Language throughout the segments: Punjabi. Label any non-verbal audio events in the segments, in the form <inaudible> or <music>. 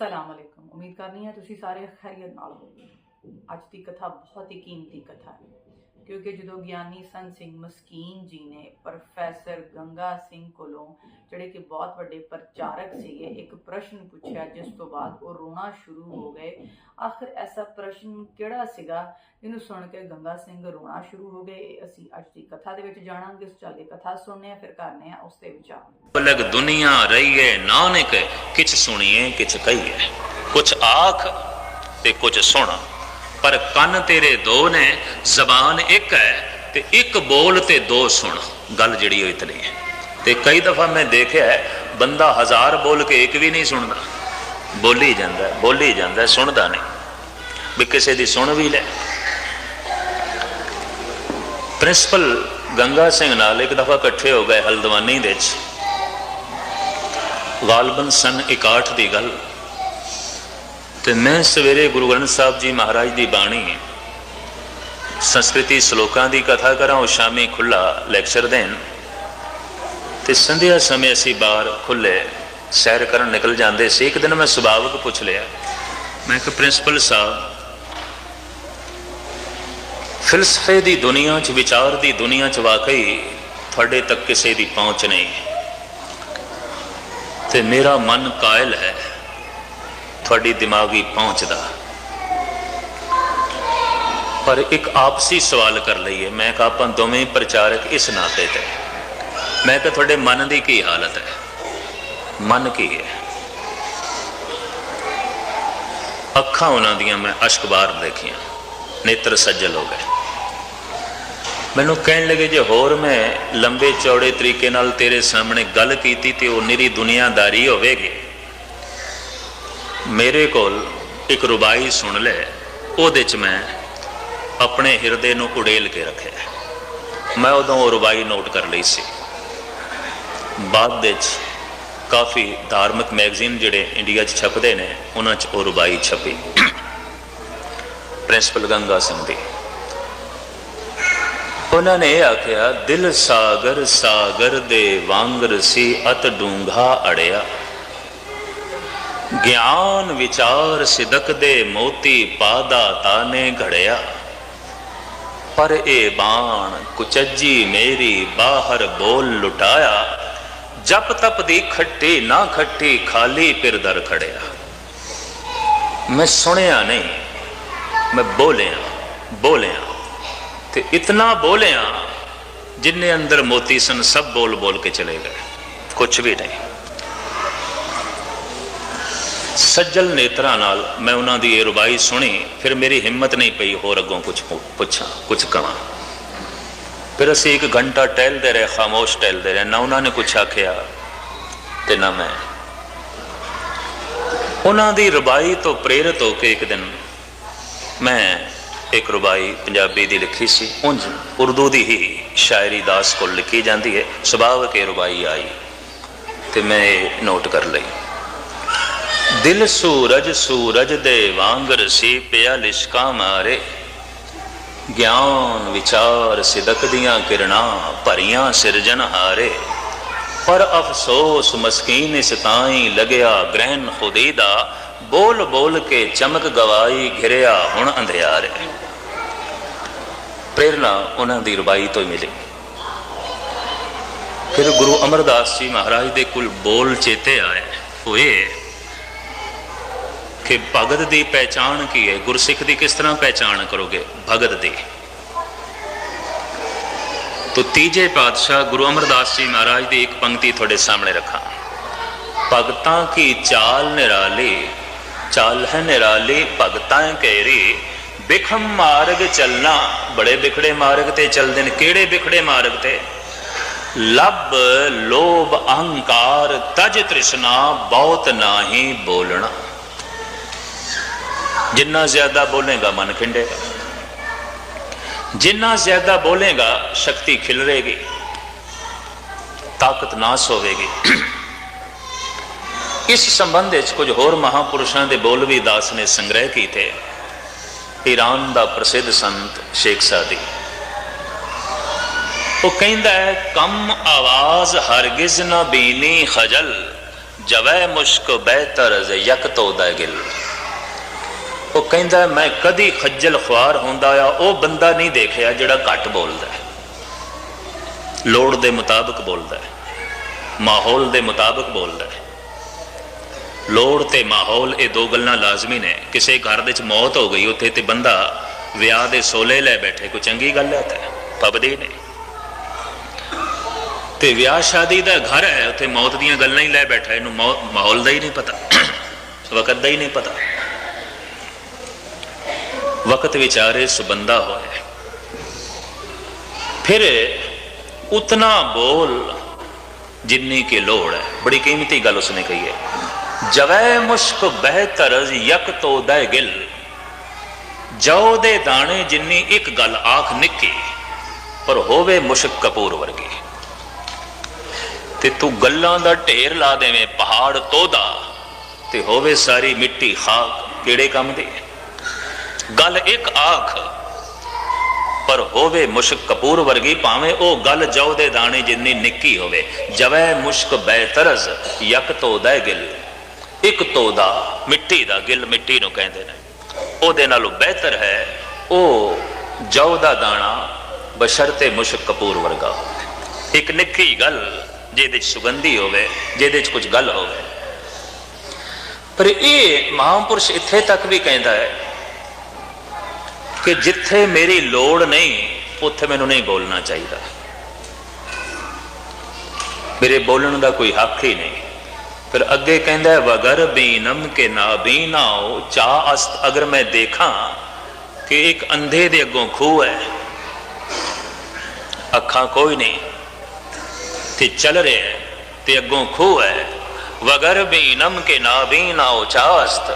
ਅਸਲਾਮ ਅਲੈਕੁਮ ਉਮੀਦ ਕਰਨੀ ਹੈ ਤੁਸੀਂ ਸਾਰੇ ਖੈਰੀਅਤ ਨਾਲ ਹੋਵੋਗੇ ਅੱਜ ਦੀ ਕਥਾ ਬਹੁਤ ਹੀ ਕੀਮਤੀ ਕਥਾ ਹੈ ਕਿਉਂਕਿ ਜਦੋਂ ਗਿਆਨੀ ਸੰਤ ਸਿੰਘ ਮਸਕੀਨ ਜੀ ਨੇ ਪ੍ਰੋਫੈਸਰ ਗੰਗਾ ਸਿੰਘ ਕੋਲੋਂ ਜਿਹੜੇ ਕਿ ਬਹੁਤ ਵੱਡੇ ਪ੍ਰਚਾਰਕ ਸੀਗੇ, ਇੱਕ ਪ੍ਰਸ਼ਨ ਪੁੱਛਿਆ, ਜਿਸ ਤੋਂ ਬਾਅਦ ਉਹ ਰੋਣਾ ਸ਼ੁਰੂ ਹੋ ਗਏ। ਆਖਿਰ ਐਸਾ ਪ੍ਰਸ਼ਨ ਕਿਹੜਾ ਸੀਗਾ ਜਿਹਨੂੰ ਸੁਣ ਕੇ ਗੰਗਾ ਸਿੰਘ ਰੋਣਾ ਸ਼ੁਰੂ ਹੋ ਗਏ? ਅਸੀਂ ਅੱਜ ਦੀ ਕਥਾ ਦੇ ਵਿੱਚ ਜਾਣਾਂਗੇ। ਉਸ ਚੱਲ ਕੇ ਕਥਾ ਸੁਣਨੇ ਆ ਫਿਰ ਕਰਨੇ ਆ ਉਸ ਤੇ ਵਿਚਾਰ। ਲਗ ਦੁਨੀਆ ਹੈ, ਨਾਨਕ, ਕਿਛ ਸੁਣੀਏ, ਕਿਛ ਕਹੀਏ। ਕੁਛ ਆਖ ਤੇ ਕੁਛ ਸੁਣ। ਪਰ ਕੰਨ ਤੇਰੇ ਦੋ ਨੇ ਜ਼ਬਾਨ ਇੱਕ ਹੈ ਤੇ ਇੱਕ ਬੋਲ ਤੇ ਦੋ ਸੁਣ। ਗੱਲ ਜਿਹੜੀ ਉਹ ਇਤਨੀ ਹੈ। ਤੇ ਕਈ ਦਫਾ ਮੈਂ ਦੇਖਿਆ ਹੈ, ਬੰਦਾ ਹਜ਼ਾਰ ਬੋਲ ਕੇ ਇੱਕ ਵੀ ਨਹੀਂ ਸੁਣਦਾ। ਬੋਲੀ ਜਾਂਦਾ ਬੋਲੀ ਜਾਂਦਾ ਸੁਣਦਾ ਨਹੀਂ। ਵੀ ਕਿਸੇ ਦੀ ਸੁਣ ਵੀ ਲੈ। ਪ੍ਰਿੰਸੀਪਲ ਗੰਗਾ ਸਿੰਘ ਨਾਲ ਇੱਕ ਦਫਾ ਇਕੱਠੇ ਹੋ ਗਏ ਹਲਦਵਾਨੀ ਦੇ ਵਿੱਚ। ਗਾਲਬਨ ਸਨ 61 ਦੀ ਗੱਲ। ਤੇ ਮੈਂ ਸਵੇਰੇ ਗੁਰੂ ਗ੍ਰੰਥ ਸਾਹਿਬ ਜੀ ਮਹਾਰਾਜ ਦੀ ਬਾਣੀ, ਸੰਸਕ੍ਰਿਤੀ ਸ਼ਲੋਕਾਂ ਦੀ ਕਥਾ ਕਰਾਂ, ਉਹ ਸ਼ਾਮੀ ਖੁੱਲਾ ਲੈਕਚਰ ਦੇਣ। ਤੇ ਸੰਧਿਆ ਸਮੇਂ ਅਸੀਂ ਬਾਹਰ ਖੁੱਲੇ ਸੈਰ ਕਰਨ ਨਿਕਲ ਜਾਂਦੇ ਸੀ। ਇੱਕ ਦਿਨ ਮੈਂ ਸੁਭਾਵਕ ਪੁੱਛ ਲਿਆ। ਮੈਂ ਕਿ ਪ੍ਰਿੰਸੀਪਲ ਸਾਹਿਬ, ਫਿਲਸਫੇ ਦੀ ਦੁਨੀਆ 'ਚ, ਵਿਚਾਰ ਦੀ ਦੁਨੀਆ 'ਚ ਵਾਕਈ ਤੁਹਾਡੇ ਤੱਕ ਕਿਸੇ ਦੀ ਪਹੁੰਚ ਨਹੀਂ। ਤੇ ਮੇਰਾ ਮਨ ਕਾਇਲ ਹੈ। ਤੁਹਾਡੀ ਦਿਮਾਗੀ ਪਹੁੰਚ ਦਾ ਪਰ ਇੱਕ ਆਪਸੀ ਸਵਾਲ ਕਰ ਲਈਏ। ਮੈਂ ਕਿਹਾ, ਆਪਾਂ ਦੋਵੇਂ ਪ੍ਰਚਾਰਕ ਇਸ ਨਾਤੇ ਤੇ ਮੈਂ ਕਿਹਾ, ਤੁਹਾਡੇ ਮਨ ਦੀ ਕੀ ਹਾਲਤ ਹੈ? ਮਨ ਕੀ ਹੈ? ਅੱਖਾਂ ਉਹਨਾਂ ਦੀਆਂ ਮੈਂ ਅਸ਼ਕਬਾਰ ਦੇਖੀਆਂ। ਨੇਤਰ ਸੱਜਲ ਹੋ ਗਏ। ਮੈਨੂੰ ਕਹਿਣ ਲੱਗੇ, ਜੇ ਹੋਰ ਮੈਂ ਲੰਬੇ ਚੌੜੇ ਤਰੀਕੇ ਨਾਲ ਤੇਰੇ ਸਾਹਮਣੇ ਗੱਲ ਕੀਤੀ ਤੇ ਉਹ ਨਿਰੀ ਦੁਨੀਆਦਾਰੀ ਹੋਵੇਗੀ। ਮੇਰੇ ਕੋਲ ਇੱਕ ਰੁਬਾਈ ਸੁਣ ਲੈ, ਉਹਦੇ ਚ ਮੈਂ ਆਪਣੇ ਹਿਰਦੇ ਨੂੰ ਉਡੇਲ ਕੇ ਰੱਖਿਆ। ਮੈਂ ਉਦੋਂ ਉਹ ਰੁਬਾਈ ਨੋਟ ਕਰ ਲਈ ਸੀ। ਬਾਅਦ ਵਿੱਚ ਕਾਫੀ ਧਾਰਮਿਕ ਮੈਗਜ਼ੀਨ ਜਿਹੜੇ ਇੰਡੀਆ 'ਚ ਛਪਦੇ ਨੇ, ਉਹਨਾਂ 'ਚ ਉਹ ਰੁਬਾਈ ਛਪੀ। ਪ੍ਰਿੰਸੀਪਲ ਗੰਗਾ ਸਿੰਘ ਦੀ। ਉਹਨਾਂ ਨੇ ਇਹ ਆਖਿਆ, ਦਿਲ ਸਾਗਰ ਸਾਗਰ ਦੇ ਵਾਂਗਰ ਸੀ, ਅਤ ਡੂੰਘਾ ਅੜਿਆ। ਗਿਆਨ ਵਿਚਾਰ ਸਿਦਕ ਦੇ ਮੋਤੀ ਪਾਦਾ ਤਾਨੇ ਘੜਿਆ। ਪਰ ਇਹ ਬਾਣ ਕੁਚੱਜੀ ਮੇਰੀ ਬਾਹਰ ਬੋਲ ਲੁਟਾਇਆ। ਜਪ ਤਪ ਦੀ ਖੱਟੀ ਨਾ ਖੱਟੀ ਖਾਲੀ ਪਿਰ ਦਰ ਖੜਿਆ। ਮੈਂ ਸੁਣਿਆ ਨਹੀਂ, ਮੈਂ ਬੋਲਿਆ ਬੋਲਿਆ ਤੇ ਇਤਨਾ ਬੋਲਿਆ ਜਿੰਨੇ ਅੰਦਰ ਮੋਤੀ ਸਨ ਸਭ ਬੋਲ ਬੋਲ ਕੇ ਚਲੇ ਗਏ। ਕੁਝ ਵੀ ਨਹੀਂ। ਸੱਜਲ ਨੇਤਰਾਂ ਨਾਲ ਮੈਂ ਉਹਨਾਂ ਦੀ ਇਹ ਰੁਬਾਈ ਸੁਣੀ, ਫਿਰ ਮੇਰੀ ਹਿੰਮਤ ਨਹੀਂ ਪਈ ਹੋਰ ਅੱਗੋਂ ਕੁਝ ਪੁੱਛਾਂ ਕੁਝ ਕਹਾਂ। ਫਿਰ ਅਸੀਂ ਇੱਕ ਘੰਟਾ ਟਹਿਲਦੇ ਰਹੇ, ਖਾਮੋਸ਼ ਟਹਿਲਦੇ ਰਹੇ, ਨਾ ਉਹਨਾਂ ਨੇ ਕੁਛ ਆਖਿਆ ਤੇ ਨਾ ਮੈਂ। ਉਹਨਾਂ ਦੀ ਰੁਬਾਈ ਤੋਂ ਪ੍ਰੇਰਿਤ ਹੋ ਕੇ ਇੱਕ ਦਿਨ ਮੈਂ ਇੱਕ ਰੁਬਾਈ ਪੰਜਾਬੀ ਦੀ ਲਿਖੀ ਸੀ, ਉਂਝ ਉਰਦੂ ਦੀ ਹੀ ਸ਼ਾਇਰੀ ਦਾਸ ਕੋਲ ਲਿਖੀ ਜਾਂਦੀ ਹੈ। ਸੁਭਾਵ ਇਹ ਰੁਬਾਈ ਆਈ ਤੇ ਮੈਂ ਇਹ ਨੋਟ ਕਰ ਲਈ। ਦਿਲ ਸੂਰਜ ਸੂਰਜ ਦੇ ਵਾਂਗਰ ਸੀ ਪਿਆ ਲਿਸ਼ਕਾ ਮਾਰੇ। ਗਿਆਨ ਵਿਚਾਰ ਸਿਦਕ ਦੀਆਂ ਕਿਰਨਾਂ ਭਰੀਆਂ ਸਿਰਜਣ ਹਾਰੇ। ਪਰ ਅਫਸੋਸ ਮਸਕੀਨ ਇਸ ਤਾਈ ਲਗਿਆ ਗ੍ਰਹਿਣ ਖੁਦੀ ਦਾ ਬੋਲ ਬੋਲ ਕੇ ਚਮਕ ਗਵਾਈ ਘਿਰਿਆ ਹੁਣ ਅੰਧਿਆਰੇ। ਪ੍ਰੇਰਣਾ ਉਹਨਾਂ ਦੀ ਰਬਾਈ ਤੋਂ ਹੀ ਮਿਲੀ। ਫਿਰ ਗੁਰੂ ਅਮਰਦਾਸ ਜੀ ਮਹਾਰਾਜ ਦੇ ਕੁਲ ਬੋਲ ਚੇਤੇ ਆਏ। ਹੋਏ। ਕਿ ਭਗਤ ਦੀ ਪਹਿਚਾਣ ਕੀ ਹੈ? ਗੁਰਸਿੱਖ ਦੀ ਕਿਸ ਤਰ੍ਹਾਂ ਪਹਿਚਾਣ ਕਰੋਗੇ? ਭਗਤ ਦੀ। ਤੋ ਤੀਜੇ ਪਾਤਸ਼ਾਹ ਗੁਰੂ ਅਮਰਦਾਸ ਜੀ ਮਹਾਰਾਜ ਦੀ ਇੱਕ ਪੰਕਤੀ ਤੁਹਾਡੇ ਸਾਹਮਣੇ ਰੱਖਾਂ। ਭਗਤਾਂ ਕੀ ਚਾਲ ਨਿਰਾਲੀ, ਚਾਲ ਹੈ ਨਿਰਾਲੀ, ਭਗਤਾਂ ਕੇਰੀ ਬਿਖਮ ਮਾਰਗ ਚੱਲਣਾ। ਬੜੇ ਬਿਖੜੇ ਮਾਰਗ ਤੇ ਚੱਲਦੇ ਨੇ। ਕਿਹੜੇ ਬਿਖੜੇ ਮਾਰਗ ਤੇ? ਲੱਭ, ਲੋਭ, ਅਹੰਕਾਰ, ਤਜ ਤ੍ਰਿਸ਼ਨਾ, ਬਹੁਤ ਨਾਹੀ ਬੋਲਣਾ। ਜਿੰਨਾ ਜ਼ਿਆਦਾ ਬੋਲੇਗਾ ਮਨ ਖਿੰਡੇਗਾ। ਜਿੰਨਾ ਜ਼ਿਆਦਾ ਬੋਲੇਗਾ ਸ਼ਕਤੀ ਖਿਲਰੇਗੀ, ਤਾਕਤ ਨਾਸ ਹੋਵੇਗੀ। ਇਸ ਸੰਬੰਧ ਵਿੱਚ ਕੁਝ ਹੋਰ ਮਹਾਪੁਰਸ਼ਾਂ ਦੇ ਬੋਲ ਵੀ ਦਾਸ ਨੇ ਸੰਗ੍ਰਹਿ ਕੀਤੇ। ਈਰਾਨ ਦਾ ਪ੍ਰਸਿੱਧ ਸੰਤ ਸ਼ੇਖ ਸਾਦੀ। ਉਹ ਕਹਿੰਦਾ ਹੈ, ਕਮ ਆਵਾਜ਼ ਹਰਗਿਜ਼ ਨਾ ਬੀਨੀ ਖਜਲ, ਜਵੈ ਮੁਸ਼ਕ ਬਹਿਤਰ ਜ਼ ਯਕ ਤੋ ਦਾ ਉਹ ਕਹਿੰਦਾ, ਮੈਂ ਕਦੀ ਖੱਜਲ ਖੁਆਰ ਹੁੰਦਾ ਆ, ਉਹ ਬੰਦਾ ਨਹੀਂ ਦੇਖਿਆ ਜਿਹੜਾ ਘੱਟ ਬੋਲਦਾ ਹੈ। ਲੋੜ ਦੇ ਮੁਤਾਬਕ ਬੋਲਦਾ ਹੈ, ਮਾਹੌਲ ਦੇ ਮੁਤਾਬਕ ਬੋਲਦਾ ਹੈ। ਲੋੜ ਤੇ ਮਾਹੌਲ ਇਹ ਦੋ ਗੱਲਾਂ ਲਾਜ਼ਮੀ ਨੇ। ਕਿਸੇ ਘਰ ਦੇ ਵਿੱਚ ਮੌਤ ਹੋ ਗਈ, ਉੱਥੇ ਤੇ ਬੰਦਾ ਵਿਆਹ ਦੇ ਸੋਲੇ ਲੈ ਬੈਠੇ, ਕੋਈ ਚੰਗੀ ਗੱਲ ਹੈ ਤਾਂ? ਪਬਦੀ ਨਹੀਂ ਤੇ ਵਿਆਹ ਸ਼ਾਦੀ ਦਾ ਘਰ ਹੈ, ਉੱਥੇ ਮੌਤ ਦੀਆਂ ਗੱਲਾਂ ਹੀ ਲੈ ਬੈਠਾ, ਇਹਨੂੰ ਮਾਹੌਲ ਦਾ ਹੀ ਨਹੀਂ ਪਤਾ। <clears throat> ਵਕਤ ਦਾ ਹੀ ਨਹੀਂ ਪਤਾ। ਵਕਤ ਵਿਚਾਰੇ ਸੁਬੰਦਾ ਹੋਏ। ਫਿਰ ਉਤਨਾ ਬੋਲ ਜਿੰਨੀ ਕੀ ਲੋੜ ਹੈ। ਬੜੀ ਕੀਮਤੀ ਗੱਲ ਉਸਨੇ ਕਹੀ ਹੈ। ਜਵੈ ਮੁਸ਼ਕ ਬਹਿਤਰ ਯਕ ਤੋ ਦਹਿ ਗਿਲ। ਜਉ ਦੇ ਦਾਣੇ ਜਿੰਨੀ ਇੱਕ ਗੱਲ ਆਖ ਨਿੱਕੀ, ਪਰ ਹੋਵੇ ਮੁਸ਼ਕ ਕਪੂਰ ਵਰਗੀ। ਤੇ ਤੂੰ ਗੱਲਾਂ ਦਾ ਢੇਰ ਲਾ ਦੇਵੇਂ ਪਹਾੜ ਤੋਦਾ, ਤੇ ਹੋਵੇ ਸਾਰੀ ਮਿੱਟੀ ਖਾਕ ਕਿਹੜੇ ਕੰਮ ਦੇ ਗੱਲ ਇੱਕ ਆਖ। ਪਰ ਹੋਵੇ ਮੁਸ਼ਕ ਕਪੂਰ ਵਰਗੀ, ਭਾਵੇਂ ਉਹ ਗੱਲ ਜਉ ਦੇ ਦਾਣੇ ਜਿੰਨੀ ਨਿੱਕੀ ਹੋਵੇ। ਜਵੈ ਮੁਸ਼ਕ ਬੈਤਰਜ਼, ਯਕ ਤੋਦਾ ਗਿਲ। ਇੱਕ ਤੋਦਾ ਮਿੱਟੀ ਦਾ ਗਿਲ ਮਿੱਟੀ ਨੂੰ ਕਹਿੰਦੇ ਨੇ। ਉਹਦੇ ਨਾਲੋਂ ਬਿਹਤਰ ਹੈ, ਉਹ ਜਉ ਦਾ ਦਾਣਾ ਬਸ਼ਰਤੇ ਮੁਸ਼ਕ ਕਪੂਰ ਵਰਗਾ। ਹੋਵੇ ਇੱਕ ਨਿੱਕੀ ਗੱਲ, ਜਿਹਦੇ ਚ ਸੁਗੰਧੀ ਹੋਵੇ, ਜਿਹਦੇ ਚ ਕੁਝ ਗੱਲ ਹੋਵੇ। ਪਰ ਇਹ ਮਹਾਂਪੁਰਸ਼ ਇੱਥੇ ਤੱਕ ਵੀ ਕਹਿੰਦਾ ਹੈ ਕਿ ਜਿੱਥੇ ਮੇਰੀ ਲੋੜ ਨਹੀਂ, ਉੱਥੇ ਮੈਨੂੰ ਨਹੀਂ ਬੋਲਣਾ ਚਾਹੀਦਾ। ਮੇਰੇ ਬੋਲਣ ਦਾ ਕੋਈ ਹੱਕ ਹੀ ਨਹੀਂ। ਫਿਰ ਅੱਗੇ ਕਹਿੰਦਾ ਹੈ, ਵਗਰ ਬੀਨਮ ਕੇ ਨਾ ਬੀਨਾਓ ਚਾ ਅਸਤ ਅਗਰ ਮੈਂ ਦੇਖਾਂ ਕਿ ਇੱਕ ਅੰਧੇ ਦੇ ਅੱਗੋਂ ਖੂਹ ਹੈ, ਅੱਖਾਂ ਕੋਈ ਨਹੀਂ ਤੇ ਚੱਲ ਰਿਹਾ ਤੇ ਅੱਗੋਂ ਖੂਹ ਹੈ। ਵਗਰ ਬੀਨਮ ਕੇ ਨਾ ਬੀਨਾਓ ਚਾ ਅਸਤ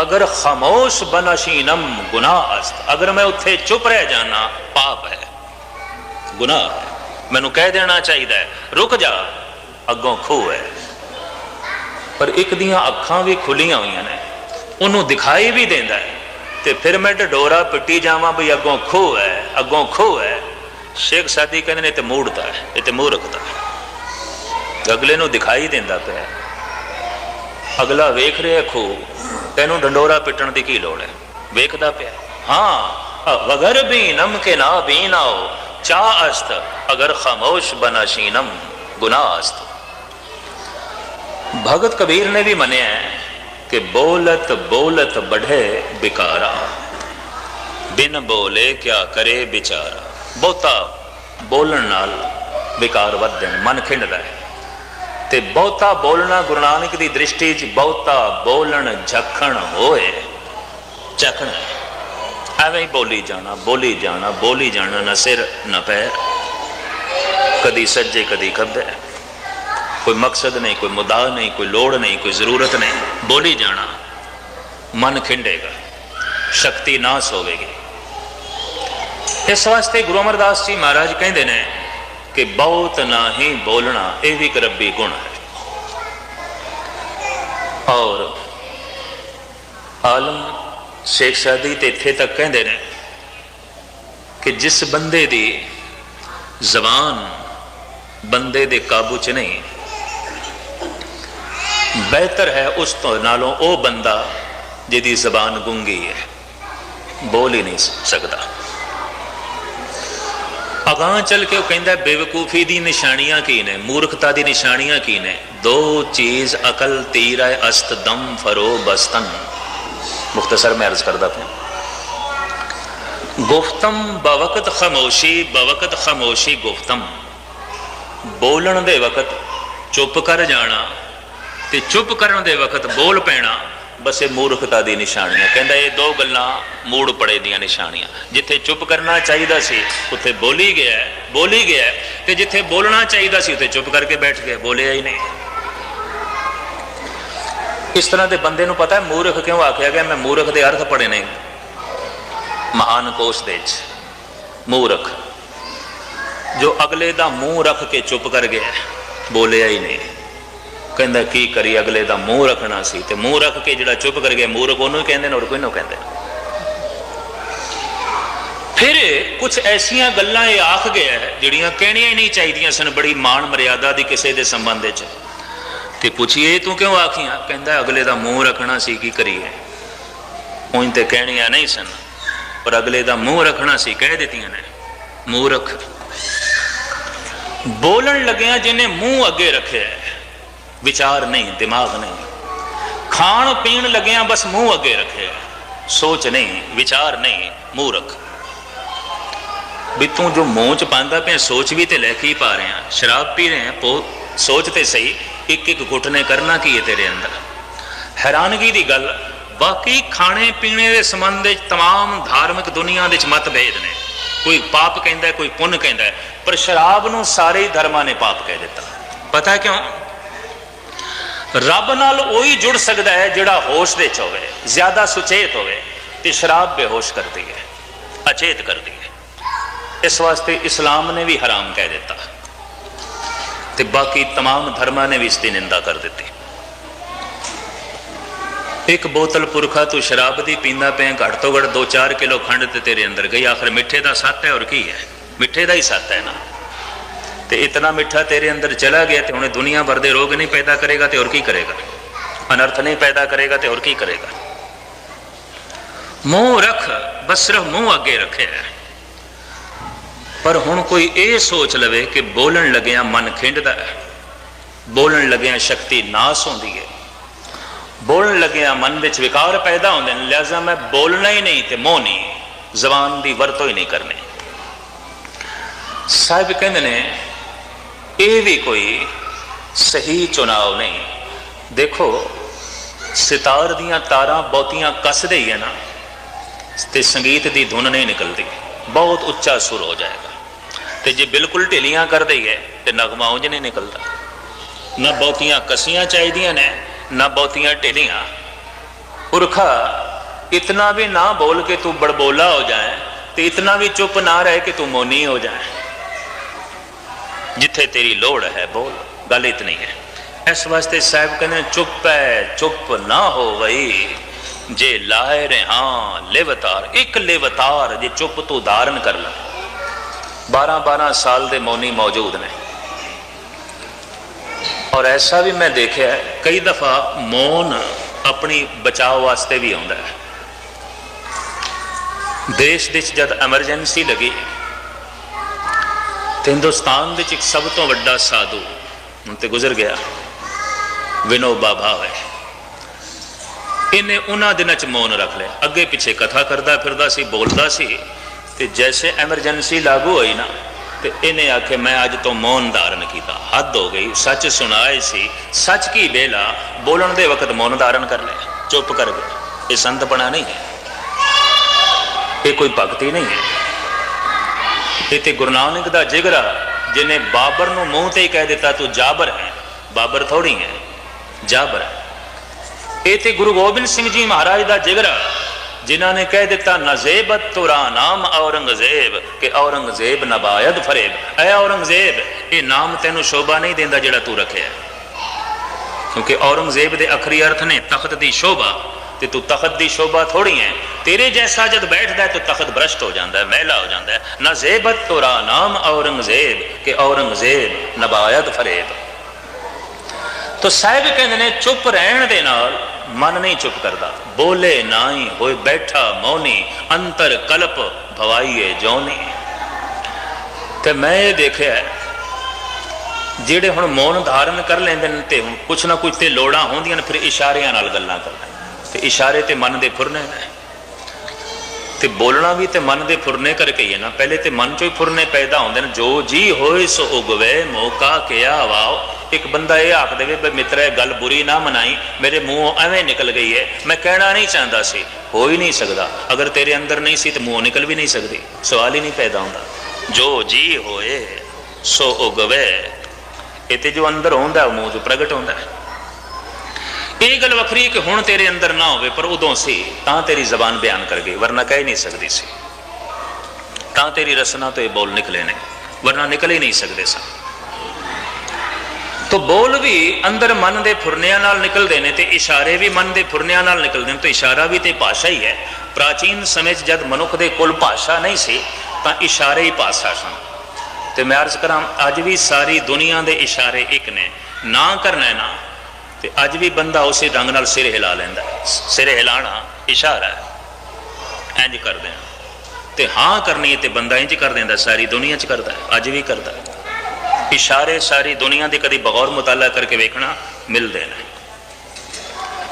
ਅਗਰ ਖਾਮੋਸ਼ ਬਨਸ਼ੀਨਮ ਗੁਨਾਹ ਅਸਤ, ਅਗਰ ਮੈਂ ਉੱਥੇ ਚੁੱਪ ਰਹਿ ਜਾਣਾ ਪਾਪ ਹੈ। ਗੁਨਾਹ ਹੈ। ਮੈਨੂੰ ਕਹਿ ਦੇਣਾ ਚਾਹੀਦਾ ਹੈ, ਰੁਕ ਜਾ, ਅੱਗੋਂ ਖੂਹ ਹੈ। ਪਰ ਇੱਕ ਦੀਆਂ ਅੱਖਾਂ ਵੀ ਖੁੱਲੀਆਂ ਹੋਈਆਂ ਨੇ, ਉਹਨੂੰ ਦਿਖਾਈ ਵੀ ਦਿੰਦਾ ਹੈ। ਤੇ ਫਿਰ ਮੈਂ ਢਡੋਰਾ ਪਿੱਟੀ ਜਾਵਾਂ ਵੀ ਅੱਗੋਂ ਖੂਹ ਹੈ, ਅੱਗੋਂ ਖੂਹ ਹੈ। ਸ਼ੇਖ ਸਾਦੀ ਕਹਿੰਦੇ ਨੇ ਤੇ ਮੂੜਦਾ ਹੈ, ਇਹ ਤੇ ਮੂੰਹ ਰੱਖਦਾ ਹੈ। ਅਗਲੇ ਨੂੰ ਦਿਖਾਈ ਦਿੰਦਾ ਪਿਆ ਅਗਲਾ ਵੇਖ ਰਿਹਾ ਖੂਹ ਤੈਨੂੰ ਡੰਡੋਰਾ ਪਿੱਟਣ ਦੀ ਕੀ ਲੋੜ ਹੈ? ਵੇਖਦਾ ਪਿਆ ਹਾਂ। ਵਗਰ ਵੀ ਨਮ ਕੇ ਨਾ ਵੀ ਨਾਓ ਚਾ ਅਸਤ, ਅਗਰ ਖਾਮੋਸ਼ ਬਨਾਸ਼ੀਨਮ ਗੁਨਾਹ ਅਸਤ। ਭਗਤ ਕਬੀਰ ਨੇ ਵੀ ਮੰਨਿਆ ਕਿ ਬੋਲਤ ਬੋਲਤ ਬਢੇ ਬਿਕਾਰਾ। ਬਿਨ ਬੋਲੇ ਕਿਆ ਕਰੇ ਵਿਚਾਰਾ। ਬਹੁਤਾ ਬੋਲਣ ਨਾਲ ਵਿਕਾਰ ਵੱਧਦੇ ਨੇ ਮਨ ਖਿੰਡਦਾ ਹੈ। ਤੇ ਬਹੁਤਾ ਬੋਲਣਾ ਗੁਰੂ ਨਾਨਕ ਦੀ ਦ੍ਰਿਸ਼ਟੀ 'ਚ ਬਹੁਤਾ ਬੋਲਣ ਝਖਣ ਹੋਏ। ਝਖਣ ਐਵੇਂ ਹੀ ਬੋਲੀ ਜਾਣਾ ਬੋਲੀ ਜਾਣਾ ਬੋਲੀ ਜਾਣਾ, ਨਾ ਸਿਰ, ਨਾ ਪੈਰ। ਕਦੀ ਸੱਜੇ, ਕਦੀ ਖੱਬੇ। ਕੋਈ ਮਕਸਦ ਨਹੀਂ, ਕੋਈ ਮੁਦਾ ਨਹੀਂ, ਕੋਈ ਲੋੜ ਨਹੀਂ, ਕੋਈ ਜ਼ਰੂਰਤ ਨਹੀਂ। ਬੋਲੀ ਜਾਣਾ। ਮਨ ਖਿੰਡੇਗਾ। ਸ਼ਕਤੀ ਨਾਸ ਹੋਵੇਗੀ। ਇਸ ਵਾਸਤੇ ਗੁਰੂ ਅਮਰਦਾਸ ਜੀ ਮਹਾਰਾਜ ਕਹਿੰਦੇ ਨੇ ਕਿ ਬਹੁਤ ਨਹੀਂ ਬੋਲਣਾ ਇਹ ਵੀ ਇੱਕ ਰੱਬੀ ਗੁਣ ਹੈ। ਔਰ ਆਲਮ ਸ਼ੇਖ ਸਾਦੀ ਤੇ ਇੱਥੇ ਤੱਕ ਕਹਿੰਦੇ ਨੇ ਕਿ ਜਿਸ ਬੰਦੇ ਦੀ ਜ਼ਬਾਨ ਬੰਦੇ ਦੇ ਕਾਬੂ 'ਚ ਨਹੀਂ, ਬਿਹਤਰ ਹੈ ਉਸ ਤੋਂ ਨਾਲੋਂ ਉਹ ਬੰਦਾ ਜਿਹਦੀ ਜ਼ਬਾਨ ਗੁੰਗੀ ਹੈ, ਬੋਲ ਹੀ ਨਹੀਂ ਸਕਦਾ। ਅਗਾਹ ਚੱਲ ਕੇ ਉਹ ਕਹਿੰਦਾ ਬੇਵਕੂਫੀ ਦੀ ਨਿਸ਼ਾਨੀਆਂ ਕੀ ਨੇ? ਮੂਰਖਤਾ ਦੀ ਨਿਸ਼ਾਨੀਆਂ ਕੀ ਨੇ? ਦੋ ਚੀਜ਼ ਅਕਲ ਤੀਰ ਹੈ, ਅਸਤ ਦਮ ਫਰੋ ਬਸਤਨ। ਮੁਖਤਸਰ ਮੈਂ ਅਰਜ਼ ਕਰਦਾ ਪਿਆ। ਗੁਫਤਮ ਬਵਕਤ ਖਾਮੋਸ਼ੀ ਬਵਕਤ ਖਾਮੋਸ਼ੀ ਗੁਫਤਮ। ਬੋਲਣ ਦੇ ਵਕਤ ਚੁੱਪ ਕਰ ਜਾਣਾ ਤੇ ਚੁੱਪ ਕਰਨ ਦੇ ਵਕਤ ਬੋਲ ਪੈਣਾ। ਬਸ ਇਹ ਮੂਰਖਤਾ ਦੀ ਨਿਸ਼ਾਨੀਆਂ ਕਹਿੰਦਾ ਇਹ ਦੋ ਗੱਲਾਂ ਮੂੜ ਪੜੇ ਦੀਆਂ ਨਿਸ਼ਾਨੀਆਂ। ਜਿੱਥੇ ਚੁੱਪ ਕਰਨਾ ਚਾਹੀਦਾ ਸੀ, ਉੱਥੇ ਬੋਲੀ ਗਿਆ ਬੋਲੀ ਗਿਆ ਤੇ ਜਿੱਥੇ ਬੋਲਣਾ ਚਾਹੀਦਾ ਸੀ, ਉੱਥੇ ਚੁੱਪ ਕਰਕੇ ਬੈਠ ਗਿਆ, ਬੋਲਿਆ ਹੀ ਨਹੀਂ। ਇਸ ਤਰ੍ਹਾਂ ਦੇ ਬੰਦੇ ਨੂੰ ਪਤਾ ਹੈ, ਮੂਰਖ ਕਿਉਂ ਆਖਿਆ ਗਿਆ, ਮੈਂ ਮੂਰਖ ਦੇ ਅਰਥ ਪੜੇ ਨੇ। ਮਹਾਨ ਕੋਸ਼ ਦੇ ਵਿੱਚ, ਮੂਰਖ। ਜੋ ਅਗਲੇ ਦਾ ਮੂੰਹ ਰੱਖ ਕੇ ਚੁੱਪ ਕਰ ਗਿਆ, ਬੋਲਿਆ ਹੀ ਨਹੀਂ। ਕਹਿੰਦਾ, ਕੀ ਕਰੀ ਅਗਲੇ ਦਾ ਮੂੰਹ ਰੱਖਣਾ ਸੀ। ਤੇ ਮੂੰਹ ਰੱਖ ਕੇ ਜਿਹੜਾ ਚੁੱਪ ਕਰ ਗਿਆ, ਮੂਰਖ ਉਹਨੂੰ ਕਹਿੰਦੇ ਨੇ ਔਰ ਕੋਈ ਨਾ ਕਹਿੰਦੇ ਫਿਰ ਕੁਝ ਐਸੀਆਂ ਗੱਲਾਂ ਇਹ ਆਖ ਗਿਆ ਹੈ, ਜਿਹੜੀਆਂ ਕਹਿਣੀਆਂ ਹੀ ਨਹੀਂ ਚਾਹੀਦੀਆਂ ਸਨ ਬੜੀ ਮਾਣ ਮਰਿਆਦਾ ਦੀ ਕਿਸੇ ਦੇ ਸੰਬੰਧ ਵਿੱਚ। ਤੇ ਪੁੱਛੀਏ, ਤੂੰ ਕਿਉਂ ਆਖੀਆਂ? ਕਹਿੰਦਾ, ਅਗਲੇ ਦਾ ਮੂੰਹ ਰੱਖਣਾ ਸੀ, ਕੀ ਕਰੀਏ? ਉਂਝ ਤੇ ਕਹਿਣੀਆਂ ਨਹੀਂ ਸਨ, ਪਰ ਅਗਲੇ ਦਾ ਮੂੰਹ ਰੱਖਣਾ ਸੀ, ਕਹਿ ਦਿੱਤੀਆਂ ਨੇ। ਮੂੰਹ ਰੱਖ ਬੋਲਣ ਲੱਗਿਆ ਜਿਹਨੇ ਮੂੰਹ ਅੱਗੇ ਰੱਖਿਆ ਵਿਚਾਰ ਨਹੀਂ ਦਿਮਾਗ ਨਹੀਂ ਖਾਣ ਪੀਣ ਲੱਗਿਆ ਬਸ ਮੂੰਹ ਅੱਗੇ ਰੱਖਿਆ ਹੈ, ਸੋਚ ਨਹੀਂ ਵਿਚਾਰ ਨਹੀਂ ਮੂੰਹ ਰੱਖ ਵੀ ਤੂੰ ਜੋ ਮੂੰਹ ਚ ਪਾਉਂਦਾ ਪਿਆ ਸੋਚ ਵੀ ਤੇ ਲੈ ਕੇ ਹੀ ਪਾ ਰਿਹਾ ਸ਼ਰਾਬ ਪੀ ਰਹੇ ਪੋ ਸੋਚ ਤੇ ਸਹੀ ਇੱਕ ਇੱਕ ਘੁੱਟ ਨੇ ਕਰਨਾ ਕੀ ਹੈ ਤੇਰੇ ਅੰਦਰ ਹੈਰਾਨਗੀ ਦੀ ਗੱਲ ਬਾਕੀ ਖਾਣੇ ਪੀਣੇ ਦੇ ਸੰਬੰਧ ਵਿੱਚ तमाम ਧਾਰਮਿਕ ਦੁਨੀਆ ਦੇ ਵਿੱਚ ਮਤਭੇਦ ਨੇ ਕੋਈ ਪਾਪ ਕਹਿੰਦਾ ਹੈ, ਕੋਈ ਪੁੰਨ ਕਹਿੰਦਾ ਹੈ, ਪਰ ਸ਼ਰਾਬ ਨੂੰ ਸਾਰੇ ਹੀ ਧਰਮਾਂ ਨੇ ਪਾਪ ਕਹਿ ਦਿੱਤਾ ਪਤਾ ਹੈ ਕਿਉਂ ਰੱਬ ਨਾਲ ਉਹੀ ਜੁੜ ਸਕਦਾ ਹੈ ਜਿਹੜਾ ਹੋਸ਼ ਦੇ ਚ ਹੋਵੇ ਜ਼ਿਆਦਾ ਸੁਚੇਤ ਹੋਵੇ ਤੇ ਸ਼ਰਾਬ ਬੇਹੋਸ਼ ਕਰਦੀ ਹੈ ਅਚੇਤ ਕਰਦੀ ਹੈ ਇਸ ਵਾਸਤੇ ਇਸਲਾਮ ਨੇ ਵੀ ਹਰਾਮ ਕਹਿ ਦਿੱਤਾ ਤੇ ਬਾਕੀ तमाम ਧਰਮਾਂ ਨੇ ਵੀ ਇਸ ਦੀ ਨਿੰਦਾ ਕਰ ਦਿੱਤੀ ਇੱਕ ਬੋਤਲ ਪੁਰਖਾ ਤੂੰ ਸ਼ਰਾਬ ਦੀ ਪੀਂਦਾ ਪਿਆ ਘੱਟ ਤੋਂ ਘੱਟ 2-4 ਕਿਲੋ ਖੰਡ ਤੇ ਤੇਰੇ ਅੰਦਰ ਗਈ ਆਖਰ ਮਿੱਠੇ ਦਾ ਸੱਤ ਹੈ ਔਰ ਕੀ ਹੈ ਮਿੱਠੇ ਦਾ ਹੀ ਸੱਤ ਹੈ ਨਾ ਤੇ ਇਤਨਾ ਮਿੱਠਾ ਤੇਰੇ ਅੰਦਰ ਚਲਾ ਗਿਆ ਤੇ ਹੁਣ ਇਹ ਦੁਨੀਆ ਭਰ ਦੇ ਰੋਗ ਨਹੀਂ ਪੈਦਾ ਕਰੇਗਾ ਤੇ ਹੋਰ ਕੀ ਕਰੇਗਾ? ਅਨਰਥ ਨਹੀਂ ਪੈਦਾ ਕਰੇਗਾ ਤੇ ਹੋਰ ਕੀ ਕਰੇਗਾ? ਮੂੰਹ ਰੱਖ ਬਸ ਸਿਰਫ ਮੂੰਹ ਅੱਗੇ ਰੱਖਿਆ ਹੈ। ਪਰ ਹੁਣ ਕੋਈ ਇਹ ਸੋਚ ਲਵੇ ਕਿ ਬੋਲਣ ਲੱਗਿਆ ਮਨ ਖਿੰਡਦਾ ਹੈ। ਬੋਲਣ ਲੱਗਿਆ ਸ਼ਕਤੀ ਨਾਸ ਹੁੰਦੀ ਹੈ। ਬੋਲਣ ਲੱਗਿਆ ਮਨ ਵਿੱਚ ਵਿਕਾਰ ਪੈਦਾ ਹੁੰਦੇ ਨੇ, ਲਿਹਾਜ਼ਾ ਮੈਂ ਬੋਲਣਾ ਹੀ ਨਹੀਂ ਤੇ ਮੂੰਹ ਨਹੀਂ। ਜ਼ਬਾਨ ਦੀ ਵਰਤੋਂ ਹੀ ਨਹੀਂ ਕਰਨੀ। ਸਾਹਿਬ ਕਹਿੰਦੇ ਨੇ ਇਹ ਵੀ ਕੋਈ ਸਹੀ ਚੁਣਾਵ ਨਹੀਂ। ਦੇਖੋ, ਸਿਤਾਰ ਦੀਆਂ ਤਾਰਾਂ ਬਹੁਤੀਆਂ ਕੱਸਦੇ ਹੀ ਹੈ ਨਾ, ਤੇ ਸੰਗੀਤ ਦੀ ਧੁਨ ਨਹੀਂ ਨਿਕਲਦੀ। ਬਹੁਤ ਉੱਚਾ ਸੁਰ ਹੋ ਜਾਏਗਾ ਤੇ ਜੇ ਬਿਲਕੁਲ ਢਿਲੀਆਂ ਹੀ ਹੈ ਤੇ ਨਗਮਾ ਉਂਝ ਨਹੀਂ ਨਿਕਲਦਾ। ਨਾ ਬਹੁਤੀਆਂ ਕਸੀਆਂ ਚਾਹੀਦੀਆਂ ਨੇ, ਨਾ ਬਹੁਤੀਆਂ ਢਿਲੀਆਂ। ਪੁਰਖਾ, ਇਤਨਾ ਵੀ ਨਾ ਬੋਲ ਕੇ ਤੂੰ ਬੜਬੋਲਾ ਹੋ ਜਾਏ, ਤੇ ਇਤਨਾ ਵੀ ਚੁੱਪ ਨਾ ਰਹਿ ਕੇ ਤੂੰ ਮੋਨੀ ਹੋ ਜਾਏ। ਜਿੱਥੇ ਤੇਰੀ ਲੋੜ ਹੈ ਬੋਲ, ਗੱਲ ਇਤਨੀ ਹੈ। ਇਸ ਵਾਸਤੇ ਸਾਹਿਬ ਕਹਿੰਦੇ, ਚੁੱਪ ਹੈ, ਚੁੱਪ ਨਾ ਹੋ ਵਈ। ਜੇ ਲਾਏ ਰਹਾ, ਲਿਵਤਾਰ, ਇੱਕ ਲਿਵਤਾਰ ਜੇ ਚੁੱਪ ਤੂੰ ਧਾਰਨ ਕਰ ਲੈ। 12 12 ਸਾਲ ਦੇ ਮੌਨੀ ਮੌਜੂਦ ਨੇ। ਔਰ ਐਸਾ ਵੀ ਮੈਂ ਦੇਖਿਆ ਕਈ ਦਫਾ ਮੌਨ ਆਪਣੀ ਬਚਾਓ ਵਾਸਤੇ ਵੀ ਆਉਂਦਾ ਹੈ। ਦੇਸ਼ ਵਿੱਚ ਜਦ ਐਮਰਜੈਂਸੀ ਲੱਗੀ ਤੇ ਹਿੰਦੁਸਤਾਨ ਵਿੱਚ ਇੱਕ ਸਭ ਤੋਂ ਵੱਡਾ ਸਾਧੂ ਹੁਣ ਤੇ ਗੁਜ਼ਰ ਗਿਆ ਵਿਨੋਬਾ ਭਾਵੇ ਇਹਨੇ ਉਹਨਾਂ ਦਿਨਾਂ ਚ ਮੌਨ ਰੱਖ ਲਿਆ। ਅੱਗੇ ਪਿੱਛੇ ਕਥਾ ਕਰਦਾ ਫਿਰਦਾ ਸੀ, ਬੋਲਦਾ ਸੀ, ਤੇ ਜੈਸੇ ਐਮਰਜੈਂਸੀ ਲਾਗੂ ਹੋਈ ਨਾ, ਤੇ ਇਹਨੇ ਆਖੇ ਮੈਂ ਅੱਜ ਤੋਂ ਮੌਨ ਧਾਰਨ ਕੀਤਾ। ਹੱਦ ਹੋ ਗਈ। ਸੱਚ ਸੁਣਾਏ ਸੀ। ਸੱਚ ਕੀ ਬੇਲਾ ਬੋਲਣ ਦੇ ਵਕਤ ਮੌਨ ਧਾਰਨ ਕਰ ਲਿਆ। ਚੁੱਪ ਕਰ ਗਿਆ। ਇਹ ਸੰਤ ਬਣਾ ਨਹੀਂ ਹੈ। ਇਹ ਕੋਈ ਭਗਤੀ ਨਹੀਂ ਹੈ। ਇਹ ਤੇ ਗੁਰੂ ਨਾਨਕ ਦਾ ਜਿਗਰਾ ਜਿਹਨੇ ਬਾਬਰ ਨੂੰ ਮੂੰਹ ਤੇ ਹੀ ਕਹਿ ਦਿੱਤਾ, ਤੂੰ ਜਾਬਰ ਹੈ, ਬਾਬਰ ਥੋੜੀ ਹੈ, ਜਾਬਰ ਹੈ। ਇਹ ਤੇ ਗੁਰੂ ਗੋਬਿੰਦ ਸਿੰਘ ਜੀ ਮਹਾਰਾਜ ਦਾ ਜਿਗਰਾ ਜਿਨ੍ਹਾਂ ਨੇ ਕਹਿ ਦਿੱਤਾ, ਨਜ਼ੇਬਤ ਤੁਰਾ ਨਾਮ ਔਰੰਗਜ਼ੇਬ, ਕਿ ਔਰੰਗਜ਼ੇਬ ਨਬਾਇਦ ਫਰੇਬ। ਐ ਔਰੰਗਜ਼ੇਬ, ਇਹ ਨਾਮ ਤੈਨੂੰ ਸ਼ੋਭਾ ਨਹੀਂ ਦਿੰਦਾ ਜਿਹੜਾ ਤੂੰ ਰੱਖਿਆ ਕਿਉਂਕਿ ਔਰੰਗਜ਼ੇਬ ਦੇ ਅਖਰੀ ਅਰਥ ਨੇ ਤਖਤ ਦੀ ਸ਼ੋਭਾ ਤੇ ਤੂੰ ਤਖਤ ਦੀ ਸ਼ੋਭਾ ਥੋੜੀ ਹੈ ਤੇਰੇ ਜੈਸਾ ਜਦ ਬੈਠਦਾ ਹੈ, ਤਾਂ ਤਖਤ ਭ੍ਰਸ਼ਟ ਹੋ ਜਾਂਦਾ ਹੈ ਮਹਿਲਾ ਹੋ ਜਾਂਦਾ ਹੈ। ਜੇਬਤ ਤੋਰਾ ਨਾਮ ਔਰੰਗਜ਼ੇਬ, ਕਿ ਔਰੰਗਜ਼ੇਬ ਨਬਾਇਦ ਫਰੇਬ। ਤੋ ਸਾਹਿਬ ਕਹਿੰਦੇ ਨੇ, ਚੁੱਪ ਰਹਿਣ ਦੇ ਨਾਲ ਮਨ ਨਹੀਂ ਚੁੱਪ ਕਰਦਾ। ਬੋਲੇ ਨਾਹੀ ਹੋਏ, ਬੈਠਾ ਮੌਨੀ, ਅੰਤਰ ਕਲਪ ਭਵਾਈਏ ਜੋਨੀ। ਤੇ ਮੈਂ ਇਹ ਦੇਖਿਆ, ਜਿਹੜੇ ਹੁਣ ਮੌਨ ਧਾਰਨ ਕਰ ਲੈਂਦੇ ਨੇ ਤੇ ਹੁਣ ਕੁਛ ਨਾ ਕੁਛ ਤੇ ਲੋੜਾਂ ਹੁੰਦੀਆਂ ਨੇ, ਫਿਰ ਇਸ਼ਾਰਿਆਂ ਨਾਲ ਗੱਲਾਂ ਕਰਦੇ ਤੇ ਇਸ਼ਾਰੇ ਤੇ ਮਨ ਦੇ ਫੁਰਨੇ ਨੇ। ਤੇ ਬੋਲਣਾ ਵੀ ਤੇ ਮਨ ਦੇ ਫੁਰਨੇ ਕਰਕੇ ਹੀ ਹੈ ਨਾ। ਪਹਿਲੇ ਤੇ ਮਨ ਚੋਂ ਹੀ ਫੁਰਨੇ ਪੈਦਾ ਹੁੰਦੇ ਨੇ। ਜੋ ਜੀ ਹੋਏ ਸੋ ਉਗਵੇ, ਮੌਕਾ ਕਿਆ ਵਾਓ। ਇੱਕ ਬੰਦਾ ਇਹ ਆਖ ਦੇਵੇ ਬਈ ਮਿੱਤਰ, ਇਹ ਗੱਲ ਬੁਰੀ ਨਾ ਮਨਾਈ। ਮੇਰੇ ਮੂੰਹੋਂ ਐਵੇਂ ਨਿਕਲ ਗਈ ਹੈ। ਮੈਂ ਕਹਿਣਾ ਨਹੀਂ ਚਾਹੁੰਦਾ ਸੀ। ਹੋ ਹੀ ਨਹੀਂ ਸਕਦਾ। ਅਗਰ ਤੇਰੇ ਅੰਦਰ ਨਹੀਂ ਸੀ ਤੇ ਮੂੰਹੋਂ ਨਿਕਲ ਵੀ ਨਹੀਂ ਸਕਦੀ। ਸਵਾਲ ਹੀ ਨਹੀਂ ਪੈਦਾ ਹੁੰਦਾ। ਜੋ ਜੀ ਹੋਏ ਸੋ ਉਗਵੇ। ਇਹ ਤੇ ਜੋ ਅੰਦਰ ਹੁੰਦਾ, ਉਹ ਮੂੰਹ 'ਚ ਪ੍ਰਗਟ ਹੁੰਦਾ ਹੈ। ਇਹ ਗੱਲ ਵੱਖਰੀ ਕਿ ਹੁਣ ਤੇਰੇ ਅੰਦਰ ਨਾ ਹੋਵੇ, ਪਰ ਉਦੋਂ ਸੀ, ਤਾਂ ਤੇਰੀ ਜ਼ਬਾਨ ਬਿਆਨ ਕਰ ਗਈ, ਵਰਨਾ ਕਹਿ ਨਹੀਂ ਸਕਦੀ ਸੀ। ਤਾਂ ਤੇਰੀ ਰਸਨਾ ਤੋਂ ਇਹ ਬੋਲ ਨਿਕਲੇ ਨੇ, ਵਰਨਾ ਨਿਕਲ ਹੀ ਨਹੀਂ ਸਕਦੇ ਸਨ। ਤੋ ਬੋਲ ਵੀ ਅੰਦਰ ਮਨ ਦੇ ਫੁਰਨਿਆਂ ਨਾਲ ਨਿਕਲਦੇ ਨੇ ਤੇ ਇਸ਼ਾਰੇ ਵੀ ਮਨ ਦੇ ਫੁਰਨਿਆਂ ਨਾਲ ਨਿਕਲਦੇ ਨੇ, ਤੇ ਇਸ਼ਾਰਾ ਵੀ ਤੇ ਭਾਸ਼ਾ ਹੀ ਹੈ। ਪ੍ਰਾਚੀਨ ਸਮੇਂ 'ਚ ਜਦ ਮਨੁੱਖ ਦੇ ਕੋਲ ਭਾਸ਼ਾ ਨਹੀਂ ਸੀ, ਤਾਂ ਇਸ਼ਾਰੇ ਹੀ ਭਾਸ਼ਾ ਸਨ। ਤੇ ਮੈਂ ਅਰਜ਼ ਕਰਾਂ, ਅੱਜ ਵੀ ਸਾਰੀ ਦੁਨੀਆ ਦੇ ਇਸ਼ਾਰੇ ਇੱਕ ਨੇ, ਨਾ ਕਰਨਾ ਨਾ। ਤੇ ਅੱਜ ਵੀ ਬੰਦਾ ਉਸੇ ਢੰਗ ਨਾਲ ਸਿਰ ਹਿਲਾ ਲੈਂਦਾ ਸਿਰ ਹਿਲਾਣਾ ਇਸ਼ਾਰਾ ਹੈ। ਇੰਜ ਕਰਦੇ ਆ ਤੇ ਹਾਂ ਕਰਨੀ ਹੈ ਤੇ ਬੰਦਾ ਇੰਜ ਕਰ ਦਿੰਦਾ ਸਾਰੀ ਦੁਨੀਆ 'ਚ ਕਰਦਾ ਅੱਜ ਵੀ ਕਰਦਾ ਇਸ਼ਾਰੇ ਸਾਰੀ ਦੁਨੀਆ ਦੇ ਕਦੀ ਬਗੌਰ ਮੁਤਾਲਾ ਕਰਕੇ ਵੇਖਣਾ ਮਿਲਦੇ ਨੇ।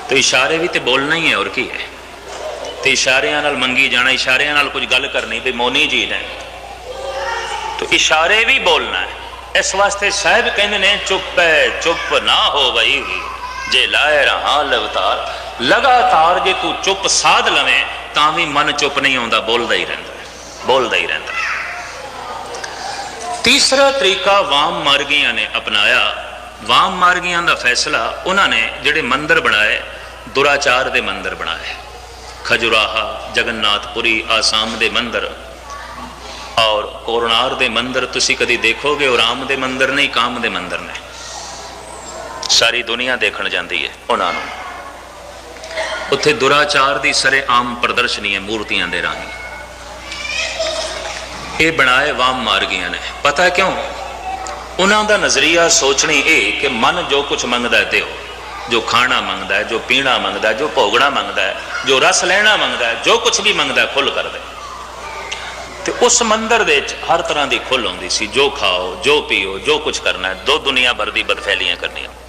ਤੇ ਇਸ਼ਾਰੇ ਵੀ ਤੇ ਬੋਲਣਾ ਹੀ ਹੈ। ਔਰ ਕੀ ਹੈ? ਤੇ ਇਸ਼ਾਰਿਆਂ ਨਾਲ ਮੰਗੀ ਜਾਣਾ, ਇਸ਼ਾਰਿਆਂ ਨਾਲ ਕੁਝ ਗੱਲ ਕਰਨੀ ਵੀ ਮੋਨੀ ਜੀ ਨੇ। ਤੇ ਇਸ਼ਾਰੇ ਵੀ ਬੋਲਣਾ ਹੈ। ਇਸ ਵਾਸਤੇ ਸਾਹਿਬ ਕਹਿੰਦੇ ਨੇ, ਚੁੱਪ ਹੈ, ਚੁੱਪ ਨਾ ਹੋ ਬਈ। ਜੇ ਲਾਇ ਰਹਾ ਲਵਤਾਰ, ਲਗਾਤਾਰ ਜੇ ਤੂੰ ਚੁੱਪ ਸਾਧ ਲਵੇਂ, ਤਾਂ ਵੀ ਮਨ ਚੁੱਪ ਨਹੀਂ ਆਉਂਦਾ, ਬੋਲਦਾ ਹੀ ਰਹਿੰਦਾ ਬੋਲਦਾ ਹੀ ਰਹਿੰਦਾ ਤੀਸਰਾ ਤਰੀਕਾ ਵਾਮ ਮਾਰਗੀਆਂ ਨੇ ਅਪਣਾਇਆ। ਵਾਮ ਮਾਰਗੀਆਂ ਦਾ ਫੈਸਲਾ ਉਹਨਾਂ ਨੇ ਜਿਹੜੇ ਮੰਦਰ ਬਣਾਏ, ਦੁਰਾਚਾਰ ਦੇ ਮੰਦਰ ਬਣਾਏ। ਖਜੁਰਾਹਾ ਜਗਨਨਾਥਪੁਰੀ ਆਸਾਮ ਦੇ ਮੰਦਰ ਔਰ ਕੋਰਨਾਰ ਦੇ ਮੰਦਰ ਤੁਸੀਂ ਕਦੀ ਦੇਖੋਗੇ, ਉਹ ਰਾਮ ਦੇ ਮੰਦਰ ਨਹੀਂ, ਕਾਮ ਦੇ ਮੰਦਰ ਨੇ। ਸਾਰੀ ਦੁਨੀਆ ਦੇਖਣ ਜਾਂਦੀ ਹੈ ਉਹਨਾਂ ਨੂੰ। ਉੱਥੇ ਦੁਰਾਚਾਰ ਦੀ ਸਰੇ ਆਮ ਪ੍ਰਦਰਸ਼ਨੀ ਹੈ ਮੂਰਤੀਆਂ ਦੇ ਰਾਹੀਂ। ਇਹ ਬਣਾਏ ਵਾਮ ਮਾਰਗੀਆਂ ਨੇ। ਪਤਾ ਕਿਉਂ? ਉਹਨਾਂ ਦਾ ਨਜ਼ਰੀਆ ਸੋਚਣੀ ਇਹ ਕਿ ਮਨ ਜੋ ਕੁਝ ਮੰਗਦਾ ਹੈ ਦਿਓ। ਜੋ ਖਾਣਾ ਮੰਗਦਾ ਹੈ, ਜੋ ਪੀਣਾ ਮੰਗਦਾ ਹੈ, ਜੋ ਭੋਗਣਾ ਮੰਗਦਾ ਹੈ, ਜੋ ਰਸ ਲੈਣਾ ਮੰਗਦਾ ਹੈ, ਜੋ ਕੁਝ ਵੀ ਮੰਗਦਾ ਖੁੱਲ ਕਰ ਦੇ। ਤੇ ਉਸ ਮੰਦਰ ਦੇ ਵਿੱਚ ਹਰ ਤਰ੍ਹਾਂ ਦੀ ਖੁੱਲ ਹੁੰਦੀ ਸੀ। ਜੋ ਖਾਓ, ਜੋ ਪੀਓ, ਜੋ ਕੁਝ ਕਰਨਾ ਹੈ, ਦੋ ਦੁਨੀਆ ਭਰ ਦੀ ਬਦਫੈਲੀਆਂ ਕਰਨੀਆਂ।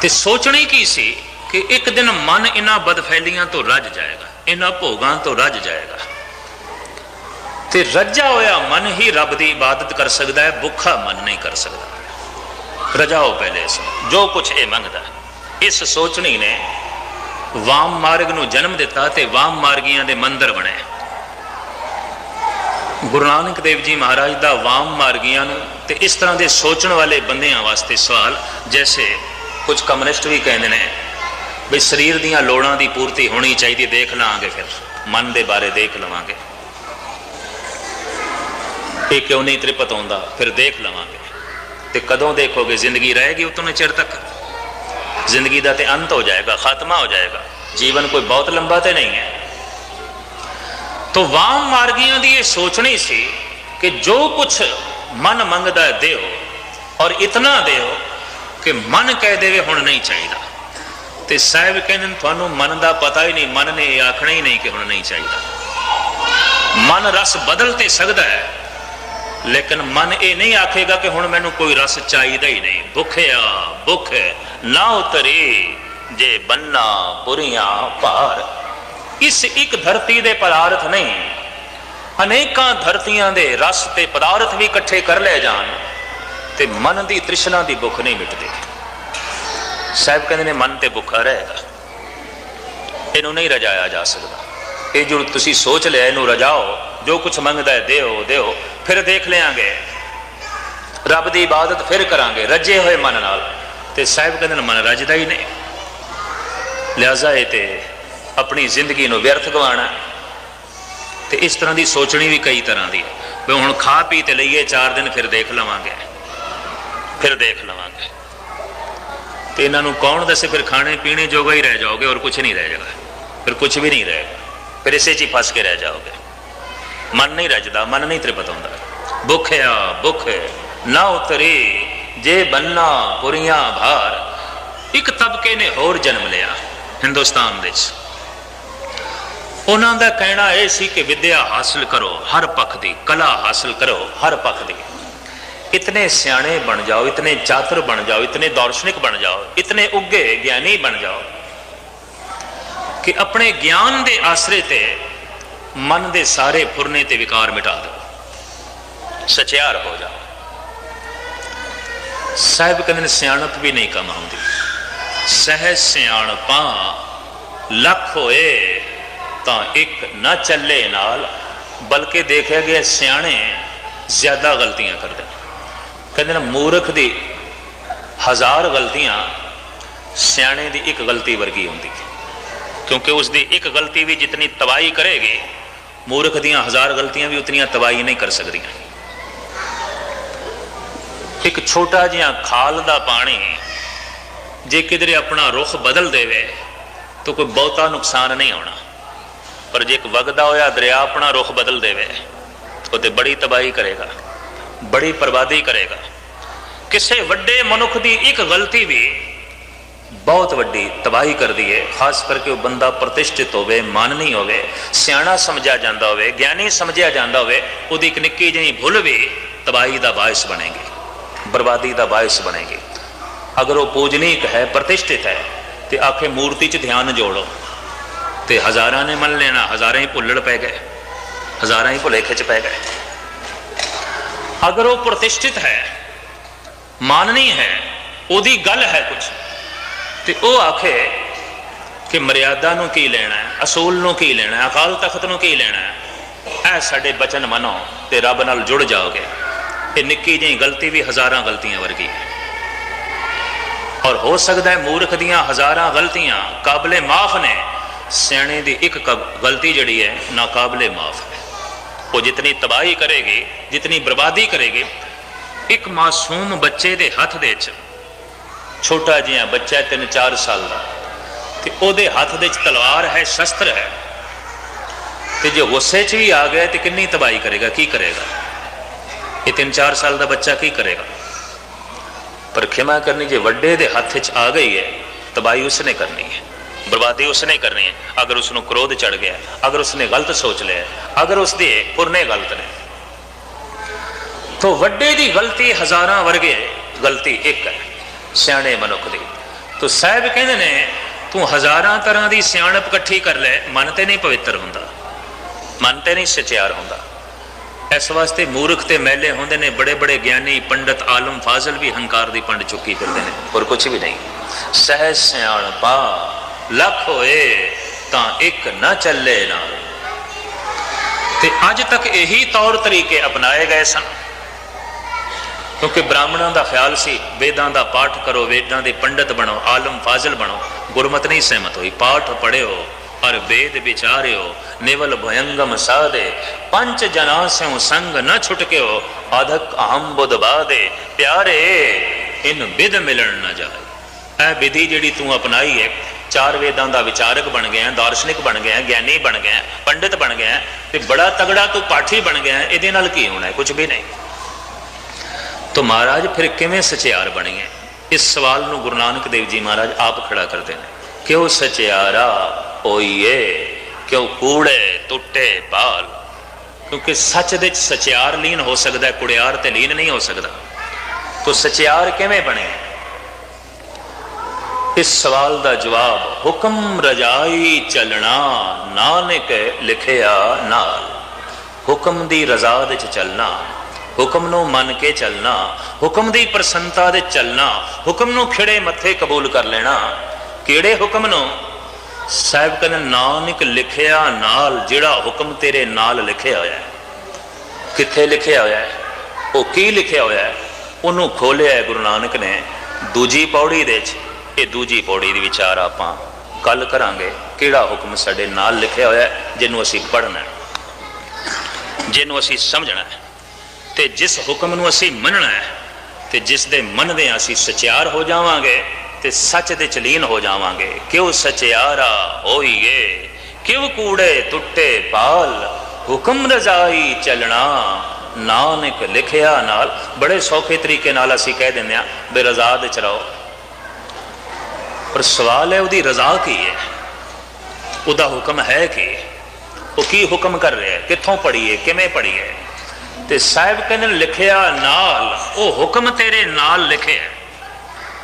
ਤੇ ਸੋਚਣੀ ਕੀ ਸੀ ਕਿ ਇੱਕ ਦਿਨ ਮਨ ਇਹਨਾਂ ਬਦਫੈਲੀਆਂ ਤੋਂ ਰੱਜ ਜਾਏਗਾ, ਇਹਨਾਂ ਭੋਗਾਂ ਤੋਂ ਰੱਜ ਜਾਏਗਾ। ਤੇ ਰੱਜਾ ਹੋਇਆ ਮਨ ਹੀ ਰੱਬ ਦੀ ਇਬਾਦਤ ਕਰ ਸਕਦਾ ਹੈ, ਭੁੱਖਾ ਮਨ ਨਹੀਂ ਕਰ ਸਕਦਾ। ਰਜਾਓ ਪਹਿਲੇ ਇਸ ਜੋ ਕੁਝ ਇਹ ਮੰਗਦਾ। ਇਸ ਸੋਚਣੀ ਨੇ ਵਾਮ ਮਾਰਗ ਨੂੰ ਜਨਮ ਦਿੱਤਾ ਤੇ ਵਾਮ ਮਾਰਗੀਆਂ ਦੇ ਮੰਦਰ ਬਣੇ। ਗੁਰੂ ਨਾਨਕ ਦੇਵ ਜੀ ਮਹਾਰਾਜ ਦਾ ਵਾਮ ਮਾਰਗੀਆਂ ਨੂੰ ਤੇ ਇਸ ਤਰ੍ਹਾਂ ਦੇ ਸੋਚਣ ਵਾਲੇ ਬੰਦਿਆਂ ਵਾਸਤੇ ਸਵਾਲ, ਜੈਸੇ ਕੁਝ ਕਮਿਊਨਿਸਟ ਵੀ ਕਹਿੰਦੇ ਨੇ ਵੀ ਸਰੀਰ ਦੀਆਂ ਲੋੜਾਂ ਦੀ ਪੂਰਤੀ ਹੋਣੀ ਚਾਹੀਦੀ ਦੇਖ ਲਾਂਗੇ ਫਿਰ। ਮਨ ਦੇ ਬਾਰੇ ਦੇਖ ਲਵਾਂਗੇ। ਇਹ ਕਿਉਂ ਨਹੀਂ ਤ੍ਰਿਪਤ ਆਉਂਦਾ? ਫਿਰ ਦੇਖ ਲਵਾਂਗੇ। ਤੇ ਕਦੋਂ ਦੇਖੋਗੇ? ਜ਼ਿੰਦਗੀ ਰਹੇਗੀ ਉਤਨੇ ਚਿਰ ਤੱਕ। ਜ਼ਿੰਦਗੀ ਦਾ ਤੇ ਅੰਤ ਹੋ ਜਾਏਗਾ, ਖਾਤਮਾ ਹੋ ਜਾਏਗਾ। ਜੀਵਨ ਕੋਈ ਬਹੁਤ ਲੰਬਾ ਤੇ ਨਹੀਂ ਹੈ। ਤੋ ਵਾਮ ਮਾਰਗੀਆਂ ਦੀ ਇਹ ਸੋਚਣੀ ਸੀ ਕਿ ਜੋ ਕੁਝ ਮਨ ਮੰਗਦਾ ਹੈ ਦਿਓ ਔਰ ਇਤਨਾ ਦਿਓ ਕਿ ਮਨ ਕਹਿ ਦੇਵੇ ਹੁਣ ਨਹੀਂ ਚਾਹੀਦਾ। ਤੇ ਸਾਹਿਬ ਕਹਿੰਦੇ ਤੁਹਾਨੂੰ ਮਨ ਦਾ ਪਤਾ ਹੀ ਨਹੀਂ, ਮਨ ਨੇ ਇਹ ਆਖਣਾ ਹੀ ਨਹੀਂ ਕਿ ਹੁਣ ਨਹੀਂ ਚਾਹੀਦਾ। ਮਨ ਰਸ ਬਦਲ ਤੇ ਸਕਦਾ ਹੈ, ਲੇਕਿਨ ਮਨ ਇਹ ਨਹੀਂ ਆਖੇਗਾ ਕਿ ਹੁਣ ਮੈਨੂੰ ਕੋਈ ਰਸ ਚਾਹੀਦਾ ਹੀ ਨਹੀਂ। ਭੁੱਖਿਆ, ਭੁੱਖ, ਨਾ ਉਤਰੇ, ਜੇ ਬੰਨਾ ਪੁਰੀਆਂ ਭਾਰ। ਇਸ ਇੱਕ ਧਰਤੀ ਦੇ ਪਦਾਰਥ ਨਹੀਂ, ਅਨੇਕਾਂ ਧਰਤੀਆਂ ਦੇ ਰਸ ਤੇ ਪਦਾਰਥ ਵੀ ਇਕੱਠੇ ਕਰ ਲਏ ਜਾਣ। ਤੇ ਮਨ ਦੀ ਤ੍ਰਿਸ਼ਨਾ ਦੀ ਭੁੱਖ ਨਹੀਂ ਮਿਟਦੀ। ਸਾਹਿਬ ਕਹਿੰਦੇ ਨੇ, ਮਨ ਤੇ ਭੁੱਖਾ ਰਹੇਗਾ। ਇਹਨੂੰ ਨਹੀਂ ਰਜਾਇਆ ਜਾ ਸਕਦਾ। ਇਹ ਜੋ ਤੁਸੀਂ ਸੋਚ ਲਿਆ, ਇਹਨੂੰ ਰਜਾਓ। ਜੋ ਕੁਝ ਮੰਗਦਾ ਹੈ, ਦਿਓ ਦਿਓ, ਫਿਰ ਦੇਖ ਲਿਆਂਗੇ। ਰੱਬ ਦੀ ਇਬਾਦਤ ਫਿਰ ਕਰਾਂਗੇ, ਰੱਜੇ ਹੋਏ ਮਨ ਨਾਲ। ਤੇ ਸਾਹਿਬ ਕਹਿੰਦੇ ਨੇ, ਮਨ ਰੱਜਦਾ ਹੀ ਨਹੀਂ। ਲਿਆਜ਼ਾ, ਇਹ ਤੇ ਆਪਣੀ ਜ਼ਿੰਦਗੀ ਨੂੰ ਵਿਅਰਥ ਗਵਾਣਾ ਤੇ ਇਸ ਤਰ੍ਹਾਂ ਦੀ ਸੋਚਣੀ ਵੀ ਕਈ ਤਰ੍ਹਾਂ ਦੀ ਹੈ। ਵੀ ਹੁਣ ਖਾ ਪੀ ਤੇ ਲਈਏ 4 ਦਿਨ ਫਿਰ ਦੇਖ ਲਵਾਂਗੇ। ਫਿਰ ਦੇਖ ਲਵਾਂਗੇ। ਤੇ ਇਹਨਾਂ ਨੂੰ ਕੌਣ ਦੱਸੇ, ਫਿਰ ਖਾਣੇ ਪੀਣੇ ਜੋਗਾ ਹੀ ਰਹਿ ਜਾਓਗੇ ਔਰ ਕੁਝ ਨਹੀਂ ਰਹਿ ਜਾਏਗਾ ਫਿਰ ਕੁਝ ਵੀ ਨਹੀਂ ਰਹੇਗਾ ਫਿਰ ਇਸੇ 'ਚ ਹੀ ਫਸ ਕੇ ਰਹਿ ਜਾਓਗੇ। ਮਨ ਨਹੀਂ ਰਜਦਾ, ਮਨ ਨਹੀਂ ਤ੍ਰਿਪਤ ਹੁੰਦਾ। ਭੁੱਖਿਆ ਭੁੱਖ। ਨਾ ਉਤਰੇ, ਜੇ ਬੰਨਾ ਪੁਰੀਆਂ ਭਾਰ। ਇੱਕ ਤਬਕੇ ਨੇ ਹੋਰ ਜਨਮ ਲਿਆ ਹਿੰਦੁਸਤਾਨ ਵਿੱਚ। ਉਹਨਾਂ ਦਾ ਕਹਿਣਾ ਇਹ ਸੀ ਕਿ ਵਿਦਿਆ ਹਾਸਲ ਕਰੋ, ਹਰ ਪੱਖ ਦੀ, ਕਲਾ ਹਾਸਲ ਕਰੋ, ਹਰ ਪੱਖ ਦੀ। ਇਤਨੇ ਸਿਆਣੇ ਬਣ ਜਾਓ ਇਤਨੇ ਚਾਤਰ ਬਣ ਜਾਓ ਇਤਨੇ ਦਾਰਸ਼ਨਿਕ ਬਣ ਜਾਓ ਇਤਨੇ ਉੱਗੇ ਗਿਆਨੀ ਬਣ ਜਾਓ ਕਿ ਆਪਣੇ ਗਿਆਨ ਦੇ ਆਸਰੇ ਤੇ ਮਨ ਦੇ ਸਾਰੇ ਫੁਰਨੇ ਤੇ ਵਿਕਾਰ ਮਿਟਾ ਦਿਓ ਸਚਿਆਰ ਹੋ ਜਾਓ ਸਾਹਿਬ ਕਹਿੰਦੇ ਨੇ ਸਿਆਣਪ ਵੀ ਨਹੀਂ ਕੰਮ ਆਉਂਦੀ ਸਹਿਜ ਸਿਆਣਪਾਂ ਲੱਖ ਹੋਏ ਤਾਂ ਇੱਕ ਨਾ ਚੱਲੇ ਨਾਲ ਬਲਕਿ ਦੇਖਿਆ ਗਿਆ ਸਿਆਣੇ ਜ਼ਿਆਦਾ ਗਲਤੀਆਂ ਕਰਦੇ ਨੇ ਕਹਿੰਦੇ ਨਾ ਮੂਰਖ ਦੀ ਹਜ਼ਾਰ ਗਲਤੀਆਂ ਸਿਆਣੇ ਦੀ ਇੱਕ ਗਲਤੀ ਵਰਗੀ ਹੁੰਦੀ ਹੈ। ਕਿਉਂਕਿ ਉਸ ਦੀ ਇੱਕ ਗਲਤੀ ਵੀ ਜਿਤਨੀ ਤਬਾਹੀ ਕਰੇਗੀ, ਮੂਰਖ ਦੀਆਂ ਹਜ਼ਾਰ ਗਲਤੀਆਂ ਵੀ ਉਤਨੀਆਂ ਤਬਾਹੀ ਨਹੀਂ ਕਰ ਸਕਦੀਆਂ। ਇੱਕ ਛੋਟਾ ਜਿਹਾ ਖਾਲ ਦਾ ਪਾਣੀ ਜੇ ਕਿਧਰੇ ਆਪਣਾ ਰੁਖ ਬਦਲ ਦੇਵੇ, ਤਾਂ ਕੋਈ ਬਹੁਤਾ ਨੁਕਸਾਨ ਨਹੀਂ ਆਉਣਾ। ਪਰ ਜੇ ਇੱਕ ਵਗਦਾ ਹੋਇਆ ਦਰਿਆ ਆਪਣਾ ਰੁਖ ਬਦਲ ਦੇਵੇ ਉਹ ਤੇ ਬੜੀ ਤਬਾਹੀ ਕਰੇਗਾ। ਬੜੀ ਬਰਬਾਦੀ ਕਰੇਗਾ। ਕਿਸੇ ਵੱਡੇ ਮਨੁੱਖ ਦੀ ਇੱਕ ਗਲਤੀ ਵੀ ਬਹੁਤ ਵੱਡੀ ਤਬਾਹੀ ਕਰਦੀ ਹੈ ਖਾਸ ਕਰਕੇ ਉਹ ਬੰਦਾ ਪ੍ਰਤਿਸ਼ਠਿਤ ਹੋਵੇ, ਮਾਨਨੀ ਹੋਵੇ, ਸਿਆਣਾ ਸਮਝਿਆ ਜਾਂਦਾ ਹੋਵੇ, ਗਿਆਨੀ ਸਮਝਿਆ ਜਾਂਦਾ ਹੋਵੇ, ਉਹਦੀ ਇੱਕ ਨਿੱਕੀ ਜਿਹੀ ਭੁੱਲ ਵੀ ਤਬਾਹੀ ਦਾ ਬਾਇਸ ਬਣੇਗੀ, ਬਰਬਾਦੀ ਦਾ ਬਾਇਸ ਬਣੇਗੀ। ਅਗਰ ਉਹ ਪੂਜਨੀਕ ਹੈ, ਪ੍ਰਤਿਸ਼ਠਿਤ ਹੈ, ਤੇ ਆਖੇ ਮੂਰਤੀ 'ਚ ਧਿਆਨ ਜੋੜੋ, ਤੇ ਹਜ਼ਾਰਾਂ ਨੇ ਮੰਨ ਲੈਣਾ, ਹਜ਼ਾਰਾਂ ਹੀ ਭੁੱਲੜ ਪੈ ਗਏ, ਹਜ਼ਾਰਾਂ ਹੀ ਭੁਲੇਖੇ 'ਚ ਪੈ ਗਏ। ਅਗਰ ਉਹ ਪ੍ਰਤਿਸ਼ਠਿਤ ਹੈ, ਮਾਨਨੀ ਹੈ, ਉਹਦੀ ਗੱਲ ਹੈ ਕੁਝ, ਤੇ ਉਹ ਆਖੇ ਕਿ ਮਰਿਆਦਾ ਨੂੰ ਕੀ ਲੈਣਾ ਹੈ, ਅਸੂਲ ਨੂੰ ਕੀ ਲੈਣਾ ਹੈ, ਅਕਾਲ ਤਖਤ ਨੂੰ ਕੀ ਲੈਣਾ ਹੈ? ਇਹ ਸਾਡੇ ਬਚਨ ਮੰਨੋ ਤੇ ਰੱਬ ਨਾਲ ਜੁੜ ਜਾਓਗੇ। ਇਹ ਨਿੱਕੀ ਜਿਹੀ ਗਲਤੀ ਵੀ ਹਜ਼ਾਰਾਂ ਗਲਤੀਆਂ ਵਰਗੀ ਹੈ। ਔਰ ਹੋ ਸਕਦਾ ਹੈ ਮੂਰਖ ਦੀਆਂ ਹਜ਼ਾਰਾਂ ਗਲਤੀਆਂ ਕਾਬਲੇ ਮਾਫ ਨੇ, ਸਿਆਣੇ ਦੀ ਇੱਕ ਕਬ- ਗਲਤੀ ਜਿਹੜੀ ਹੈ ਨਾਕਾਬਲੇ ਮਾਫ ਹੈ। ਉਹ ਜਿਤਨੀ ਤਬਾਹੀ ਕਰੇਗੀ, ਜਿਤਨੀ ਬਰਬਾਦੀ ਕਰੇਗੀ, ਇੱਕ ਮਾਸੂਮ ਬੱਚੇ ਦੇ ਹੱਥ ਦੇ ਵਿੱਚ, ਛੋਟਾ ਜਿਹਾ ਬੱਚਾ 3-4 ਸਾਲ ਦਾ, ਤੇ ਉਹਦੇ ਹੱਥ ਦੇ ਵਿੱਚ ਤਲਵਾਰ ਹੈ, ਸ਼ਸਤਰ ਹੈ। ਤੇ ਜੇ ਗੁੱਸੇ 'ਚ ਵੀ ਆ ਗਿਆ ਤੇ ਕਿੰਨੀ ਤਬਾਹੀ ਕਰੇਗਾ, ਕੀ ਕਰੇਗਾ? ਇਹ 3-4 ਸਾਲ ਦਾ ਬੱਚਾ ਕੀ ਕਰੇਗਾ? ਪਰ ਖਿਮਾ ਕਰਨੀ ਜੇ ਵੱਡੇ ਦੇ ਹੱਥ 'ਚ ਆ ਗਈ ਹੈ, ਤਬਾਹੀ ਉਸਨੇ ਕਰਨੀ ਹੈ। ਬਰਬਾਦੀ ਉਸਨੇ ਕਰਨੀ ਹੈ। ਅਗਰ ਉਸ ਨੂੰ ਕ੍ਰੋਧ ਚੜ ਗਿਆ ਅਗਰ ਉਸਨੇ ਗਲਤ ਸੋਚ ਲਿਆ ਅਗਰ ਉਸਦੇ ਪੁਰਨੇ ਗਲਤ ਨੇ। ਵੱਡੇ ਦੀ ਗਲਤੀ ਹਜ਼ਾਰਾਂ ਵਰਗੇ ਗਲਤੀ ਇੱਕ ਹੈ, ਸਿਆਣੇ ਮਨੁੱਖ ਦੀ। ਤੋ ਸਾਹਿਬ ਕਹਿੰਦੇ ਨੇ, ਤੂੰ ਹਜ਼ਾਰਾਂ ਤਰ੍ਹਾਂ ਦੀ ਸਿਆਣਪ ਇਕੱਠੀ ਕਰ ਲੈ, ਮਨ ਤੇ ਨਹੀਂ ਪਵਿੱਤਰ ਹੁੰਦਾ, ਮਨ ਤੇ ਨਹੀਂ ਸਚਿਆਰ ਹੁੰਦਾ। ਇਸ ਵਾਸਤੇ ਮੂਰਖ ਤੇ ਮੈਲੇ ਹੁੰਦੇ ਨੇ, ਬੜੇ ਬੜੇ ਗਿਆਨੀ, ਪੰਡਤ, ਆਲਮ, ਫਾਜ਼ਲ ਵੀ ਹੰਕਾਰ ਦੀ ਪੰਡ ਚੁੱਕੀ ਫਿਰਦੇ ਨੇ, ਹੋਰ ਕੁਝ ਵੀ ਨਹੀਂ। ਸਹਿ ਸਿਆਣਪਾ ਲੱਖ ਹੋਏ, ਤਾਂ ਇੱਕ ਨਾ ਚੱਲੇ ਨਾਲ ਤੇ ਅੱਜ ਤੱਕ ਇਹੀ ਤੌਰ ਤਰੀਕੇ ਅਪਣਾਏ ਗਏ ਸਨ। ਕਿਉਂਕਿ ਬ੍ਰਾਹਮਣਾਂ ਦਾ ਖਿਆਲ ਸੀ, ਵੇਦਾਂ ਦਾ ਪਾਠ ਕਰੋ, ਵੇਦਾਂ ਦੇ ਪੰਡਤ ਬਣੋ, ਆਲਮ ਫਾਜ਼ਲ ਬਣੋ, ਗੁਰਮਤ ਨਹੀਂ ਸਹਿਮਤ ਹੋਈ। ਪਾਠ ਪੜਿਓ ਔਰ ਵੇਦ ਵਿਚਾਰਿਓ, ਨਿਵਲ ਭਯੰਗਮ ਸਾਦੇ ਪੰਜ ਜਨਾ ਸਿਉ ਸੰਗ ਨ ਛੁਟਕਿਓ, ਆਧਕ ਅਹੰ ਬੁਧ ਬਾਦੇ ਪਿਆਰੇ, ਇਨ ਵਿਦ ਮਿਲਣ ਨਾ ਜਾਏ। ਇਹ ਵਿਧੀ ਜਿਹੜੀ ਤੂੰ ਅਪਣਾਈ ਹੈ ਚਾਰ ਵੇਦਾਂ ਦਾ ਵਿਚਾਰਕ ਬਣ ਗਿਆ, ਦਾਰਸ਼ਨਿਕ ਬਣ ਗਿਆ, ਗਿਆਨੀ ਬਣ ਗਿਆ, ਪੰਡਿਤ ਬਣ ਗਿਆ ਤੇ ਬੜਾ ਤਗੜਾ ਤੂੰ ਪਾਠੀ ਬਣ ਗਿਆ, ਇਹਦੇ ਨਾਲ ਕੀ ਹੋਣਾ ਹੈ? ਕੁਝ ਵੀ ਨਹੀਂ। ਤੋ ਮਹਾਰਾਜ, ਫਿਰ ਕਿਵੇਂ ਸਚਿਆਰ ਬਣੀਏ ਇਸ ਸਵਾਲ ਨੂੰ ਗੁਰੂ ਨਾਨਕ ਦੇਵ ਜੀ ਮਹਾਰਾਜ ਆਪ ਖੜਾ ਕਰਦੇ ਨੇ। ਕਿਉ ਸਚਿਆਰਾ ਹੋਈਏ? ਕਿਉ ਕੂੜੇ ਟੁੱਟੇ ਪਾਲ ਕਿਉਂਕਿ ਸੱਚ ਦੇ ਵਿੱਚ ਸਚਿਆਰ ਲੀਨ ਹੋ ਸਕਦਾ ਕੁੜਿਆਰ ਤੇ ਲੀਨ ਨਹੀਂ ਹੋ ਸਕਦਾ। ਤੋ ਸਚਿਆਰ ਕਿਵੇਂ ਬਣੇ? ਇਸ ਸਵਾਲ ਦਾ ਜਵਾਬ, ਹੁਕਮ ਰਜਾਈ ਚੱਲਣਾ ਨਾਨਕ ਲਿਖਿਆ ਨਾਲ। ਹੁਕਮ ਦੀ ਰਜ਼ਾ ਦੇ ਚ ਚੱਲਣਾ, ਹੁਕਮ ਨੂੰ ਮੰਨ ਕੇ ਚੱਲਣਾ, ਹੁਕਮ ਦੀ ਪ੍ਰਸੰਨਤਾ ਦੇ ਚੱਲਣਾ, ਹੁਕਮ ਨੂੰ ਖਿੜੇ ਮੱਥੇ ਕਬੂਲ ਕਰ ਲੈਣਾ, ਕਿਹੜੇ ਹੁਕਮ ਨੂੰ? ਸਾਹਿਬ ਕਹਿੰਦੇ, ਨਾਨਕ ਲਿਖਿਆ ਨਾਲ, ਜਿਹੜਾ ਹੁਕਮ ਤੇਰੇ ਨਾਲ ਲਿਖਿਆ ਹੋਇਆ ਹੈ। ਕਿੱਥੇ ਲਿਖਿਆ ਹੋਇਆ ਹੈ? ਉਹ ਕੀ ਲਿਖਿਆ ਹੋਇਆ ਹੈ? ਉਹਨੂੰ ਖੋਲਿਆ ਗੁਰੂ ਨਾਨਕ ਨੇ ਦੂਜੀ ਪੌੜੀ ਦੇ ਵਿੱਚ। ਇਹ ਦੂਜੀ ਪੌੜੀ ਦੀ ਵਿਚਾਰ ਆਪਾਂ ਗੱਲ ਕਰਾਂਗੇ ਕਿਹੜਾ ਹੁਕਮ ਸਾਡੇ ਨਾਲ ਲਿਖਿਆ ਹੋਇਆ ਜਿਹਨੂੰ ਅਸੀਂ ਪੜ੍ਹਨਾ ਹੈ, ਜਿਹਨੂੰ ਅਸੀਂ ਸਮਝਣਾ ਹੈ। ਤੇ ਜਿਸ ਹੁਕਮ ਨੂੰ ਅਸੀਂ ਮੰਨਣਾ ਹੈ, ਤੇ ਜਿਸ ਦੇ ਮੰਨਦੇ ਹਾਂ ਅਸੀਂ ਸਚਿਆਰ ਹੋ ਜਾਵਾਂਗੇ, ਤੇ ਸੱਚ ਦੇ ਚਲੀਨ ਹੋ ਜਾਵਾਂਗੇ। ਕਿਉ ਸਚਿਆਰਾ ਹੋਈਏ? ਕਿਉ ਕੂੜੇ ਟੁੱਟੇ ਪਾਲ? ਹੁਕਮ ਰਜ਼ਾਈ ਚੱਲਣਾ, ਨਾਨਕ ਲਿਖਿਆ ਨਾਲ। ਬੜੇ ਸੌਖੇ ਤਰੀਕੇ ਨਾਲ ਅਸੀਂ ਕਹਿ ਦਿੰਦੇ ਆ ਬੇ ਰਜ਼ਾ ਦੇ ਚ ਰਹੋ। ਪਰ ਸਵਾਲ ਹੈ, ਉਹਦੀ ਰਜ਼ਾ ਕੀ ਹੈ? ਉਹਦਾ ਹੁਕਮ ਹੈ ਕੀ? ਉਹ ਕੀ ਹੁਕਮ ਕਰ ਰਿਹਾ ਹੈ? ਕਿੱਥੋਂ ਪੜੀਏ ਕਿਵੇਂ ਪੜੀਏ ਤੇ ਸਾਹਿਬ ਕਹਿੰਦੇ ਲਿਖਿਆ ਨਾਲ, ਉਹ ਹੁਕਮ ਤੇਰੇ ਨਾਲ ਲਿਖਿਆ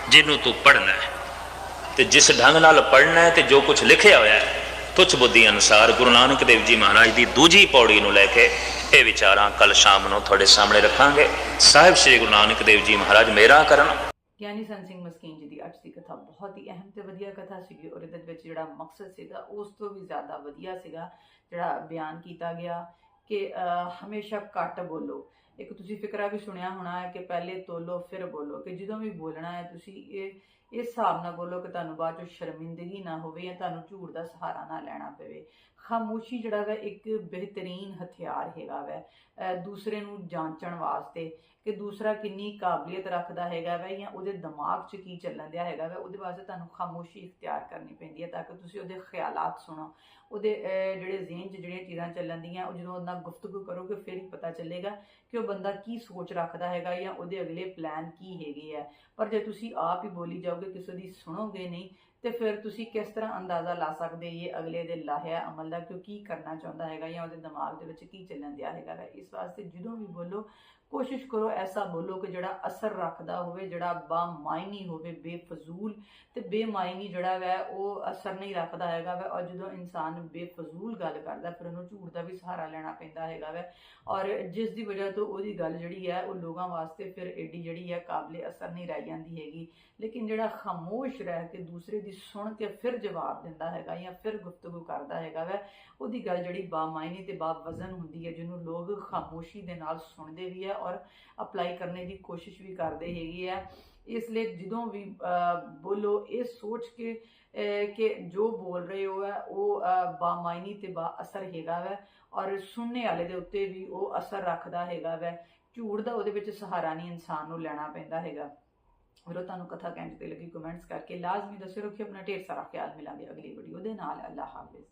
ਜਿਹਨੂੰ ਤੂੰ ਪੜਨਾ ਹੈ। ਤੇ ਜਿਸ ਢੰਗ ਨਾਲ ਪੜਨਾ ਹੈ ਤੇ ਜੋ ਕੁਝ ਲਿਖਿਆ ਹੋਇਆ ਹੈ, ਤੁਛ ਬੁੱਧੀ ਅਨੁਸਾਰ ਗੁਰੂ ਨਾਨਕ ਦੇਵ ਜੀ ਮਹਾਰਾਜ ਦੀ ਦੂਜੀ ਪੌੜੀ ਨੂੰ ਲੈ ਕੇ ਇਹ ਵਿਚਾਰਾਂ ਕੱਲ ਸ਼ਾਮ ਨੂੰ ਤੁਹਾਡੇ ਸਾਹਮਣੇ ਰੱਖਾਂਗੇ। ਸਾਹਿਬ ਸ੍ਰੀ ਗੁਰੂ ਨਾਨਕ ਦੇਵ ਜੀ ਮਹਾਰਾਜ, ਮੇਰਾ ਕਰਨ ਗਿਆਨੀ ਸੰਤ ਸਿੰਘ ਮਸਕੀਨ ਜੀ ਦੀ ਅੱਜ ਦੀ ਕਥਾ ਬਹੁਤ ਹੀ ਅਹਿਮ ਤੇ ਵਧੀਆ ਕਥਾ ਸੀਗੀ ਔਰ ਇਹਦੇ ਵਿੱਚ ਜਿਹੜਾ ਮਕਸਦ ਸੀਗਾ ਉਸ ਤੋਂ ਵੀ ਜ਼ਿਆਦਾ ਵਧੀਆ ਸੀਗਾ ਜਿਹੜਾ ਬਿਆਨ ਕੀਤਾ ਗਿਆ ਕਿ ਅਹ, ਹਮੇਸ਼ਾ ਘੱਟ ਬੋਲੋ। ਇੱਕ ਤੁਸੀਂ ਫਿਕਰਾ ਵੀ ਸੁਣਿਆ ਹੋਣਾ ਹੈ ਕਿ ਪਹਿਲੇ ਤੋਲੋ ਫਿਰ ਬੋਲੋ ਕਿ ਜਦੋਂ ਵੀ ਬੋਲਣਾ ਹੈ ਤੁਸੀਂ ਇਹ ਇਸ ਹਿਸਾਬ ਨਾਲ ਬੋਲੋ ਕਿ ਤੁਹਾਨੂੰ ਬਾਅਦ ਚੋਂ ਸ਼ਰਮਿੰਦਗੀ ਨਾ ਹੋਵੇ ਜਾਂ ਤੁਹਾਨੂੰ ਝੂਠ ਦਾ ਸਹਾਰਾ ਨਾ ਲੈਣਾ ਪਵੇ। ਖਾਮੋਸ਼ੀ ਜਿਹੜਾ ਵਾ ਇੱਕ ਬਿਹਤਰੀਨ ਹਥਿਆਰ ਹੈਗਾ ਵੈ ਦੂਸਰੇ ਨੂੰ ਜਾਂਚਣ ਵਾਸਤੇ ਕਿ ਦੂਸਰਾ ਕਿੰਨੀ ਕਾਬਲੀਅਤ ਰੱਖਦਾ ਹੈਗਾ ਵੈ ਜਾਂ ਉਹਦੇ ਦਿਮਾਗ 'ਚ ਕੀ ਚੱਲਣ ਦਿਆ ਹੈਗਾ ਵੈ ਉਹਦੇ ਵਾਸਤੇ ਤੁਹਾਨੂੰ ਖਾਮੋਸ਼ੀ ਇਖਤਿਆਰ ਕਰਨੀ ਪੈਂਦੀ ਹੈ ਤਾਂ ਕਿ ਤੁਸੀਂ ਉਹਦੇ ਖਿਆਲਾਤ ਸੁਣੋ। ਉਹਦੇ ਅਹ, ਜਿਹੜੇ ਜ਼ਿਹਨ 'ਚ ਜਿਹੜੀਆਂ ਚੀਜ਼ਾਂ ਚੱਲਣ ਦੀਆਂ ਉਹ ਜਦੋਂ ਉਹਨਾਂ ਗੁਫ਼ਤਗੂ ਕਰੋਗੇ ਫਿਰ ਹੀ ਪਤਾ ਚੱਲੇਗਾ ਕਿ ਉਹ ਬੰਦਾ ਕੀ ਸੋਚ ਰੱਖਦਾ ਹੈਗਾ ਜਾਂ ਉਹਦੇ ਅਗਲੇ ਪਲਾਨ ਕੀ ਹੈਗੇ ਆ ਪਰ ਜੇ ਤੁਸੀਂ ਆਪ ਹੀ ਬੋਲੀ ਜਾਓਗੇ, ਕਿਸੇ ਦੀ ਸੁਣੋਗੇ ਨਹੀਂ, ਤੇ ਫਿਰ ਤੁਸੀਂ ਕਿਸ ਤਰ੍ਹਾਂ ਅੰਦਾਜ਼ਾ ਲਾ ਸਕਦੇ ਇਹ ਅਗਲੇ ਦੇ ਲਾਹਿਆ ਅਮਲ ਦਾ ਕਿ ਉਹ ਕੀ ਕਰਨਾ ਚਾਹੁੰਦਾ ਹੈਗਾ ਜਾਂ ਉਹਦੇ ਦਿਮਾਗ ਦੇ ਵਿੱਚ ਕੀ ਚੱਲਣ ਦਿਆ ਹੈਗਾ ਵੈ। ਇਸ ਵਾਸਤੇ ਜਦੋਂ ਵੀ ਬੋਲੋ, ਕੋਸ਼ਿਸ਼ ਕਰੋ ਐਸਾ ਬੋਲੋ ਕਿ ਜਿਹੜਾ ਅਸਰ ਰੱਖਦਾ ਹੋਵੇ, ਜਿਹੜਾ ਬਾਮਾਇਨੀ ਹੋਵੇ, ਬੇਫਜ਼ੂਲ ਬੇਮਾਇਨੀ ਜਿਹੜਾ ਵੈ, ਉਹ ਅਸਰ ਨਹੀਂ ਰੱਖਦਾ ਹੈਗਾ ਵੈ। ਔਰ ਜਦੋਂ ਇਨਸਾਨ ਬੇਫਜ਼ੂਲ ਗੱਲ ਕਰਦਾ, ਫਿਰ ਉਹਨੂੰ ਝੂਠ ਦਾ ਵੀ ਸਹਾਰਾ ਲੈਣਾ ਪੈਂਦਾ ਹੈਗਾ ਵੈ। ਔਰ ਜਿਸ ਦੀ ਵਜ੍ਹਾ ਤੋਂ ਉਹਦੀ ਗੱਲ ਜਿਹੜੀ ਹੈ, ਉਹ ਲੋਕਾਂ ਵਾਸਤੇ ਫਿਰ ਏਡੀ ਜਿਹੜੀ ਹੈ ਕਾਬਲੇ ਅਸਰ ਨਹੀਂ ਰਹਿ ਜਾਂਦੀ ਹੈਗੀ। ਲੇਕਿਨ ਜਿਹੜਾ ਖਾਮੋਸ਼ ਰਹਿ ਕੇ ਦੂਸਰੇ ਦੀ ਸੁਣ ਕੇ ਫਿਰ ਜਵਾਬ ਦਿੰਦਾ ਹੈਗਾ ਜਾਂ ਫਿਰ ਗੁਫ਼ਤਗੂ ਕਰਦਾ ਹੈਗਾ ਵੈ, ਉਹਦੀ ਗੱਲ ਜਿਹੜੀ ਬਾਮਾਇਨੀ ਤੇ ਬਾਵਜ਼ਨ ਹੁੰਦੀ ਹੈ, ਜਿਹਨੂੰ ਲੋਕ ਖਾਮੋਸ਼ੀ ਦੇ ਨਾਲ ਸੁਣਦੇ ਵੀ ਹੈ ਔਰ ਅਪਲਾਈ ਕਰਨੇ ਦੀ ਕੋਸ਼ਿਸ਼ ਵੀ ਕਰਦੇ ਹੈਗੇ ਹੈ। ਇਸ ਲਈ ਜਦੋਂ ਵੀ ਬੋਲੋ ਇਹ ਸੋਚ ਕੇ ਕਿ ਜੋ ਬੋਲ ਰਹੇ ਹੋ ਹੈ ਉਹ ਅਹ, ਬਾਮਾਇਨੀ ਤੇ ਬਾ ਅਸਰ ਹੈਗਾ ਵੈ ਔਰ ਸੁਣਨੇ ਵਾਲੇ ਦੇ ਉੱਤੇ ਵੀ ਉਹ ਅਸਰ ਰੱਖਦਾ ਹੈਗਾ ਵੈ। ਝੂਠ ਦਾ ਉਹਦੇ ਵਿੱਚ ਸਹਾਰਾ ਨਹੀਂ ਇਨਸਾਨ ਨੂੰ ਲੈਣਾ ਪੈਂਦਾ ਹੈਗਾ। ਵੀਰੋ ਤੁਹਾਨੂੰ ਕਥਾ ਕਹਿੰਦੇ ਤੇ ਲੱਗੀ ਕਮੈਂਟਸ ਕਰਕੇ ਲਾਜ਼ਮੀ ਦੱਸਿਓ ਕਿ ਆਪਣਾ ਢੇਰ ਸਾਰਾ ਖਿਆਲ ਮਿਲਾਂਗੇ ਅਗਲੀ ਵੀਡੀਓ ਦੇ ਨਾਲ। ਅੱਲਾਹ ਹਾਫਿਜ਼।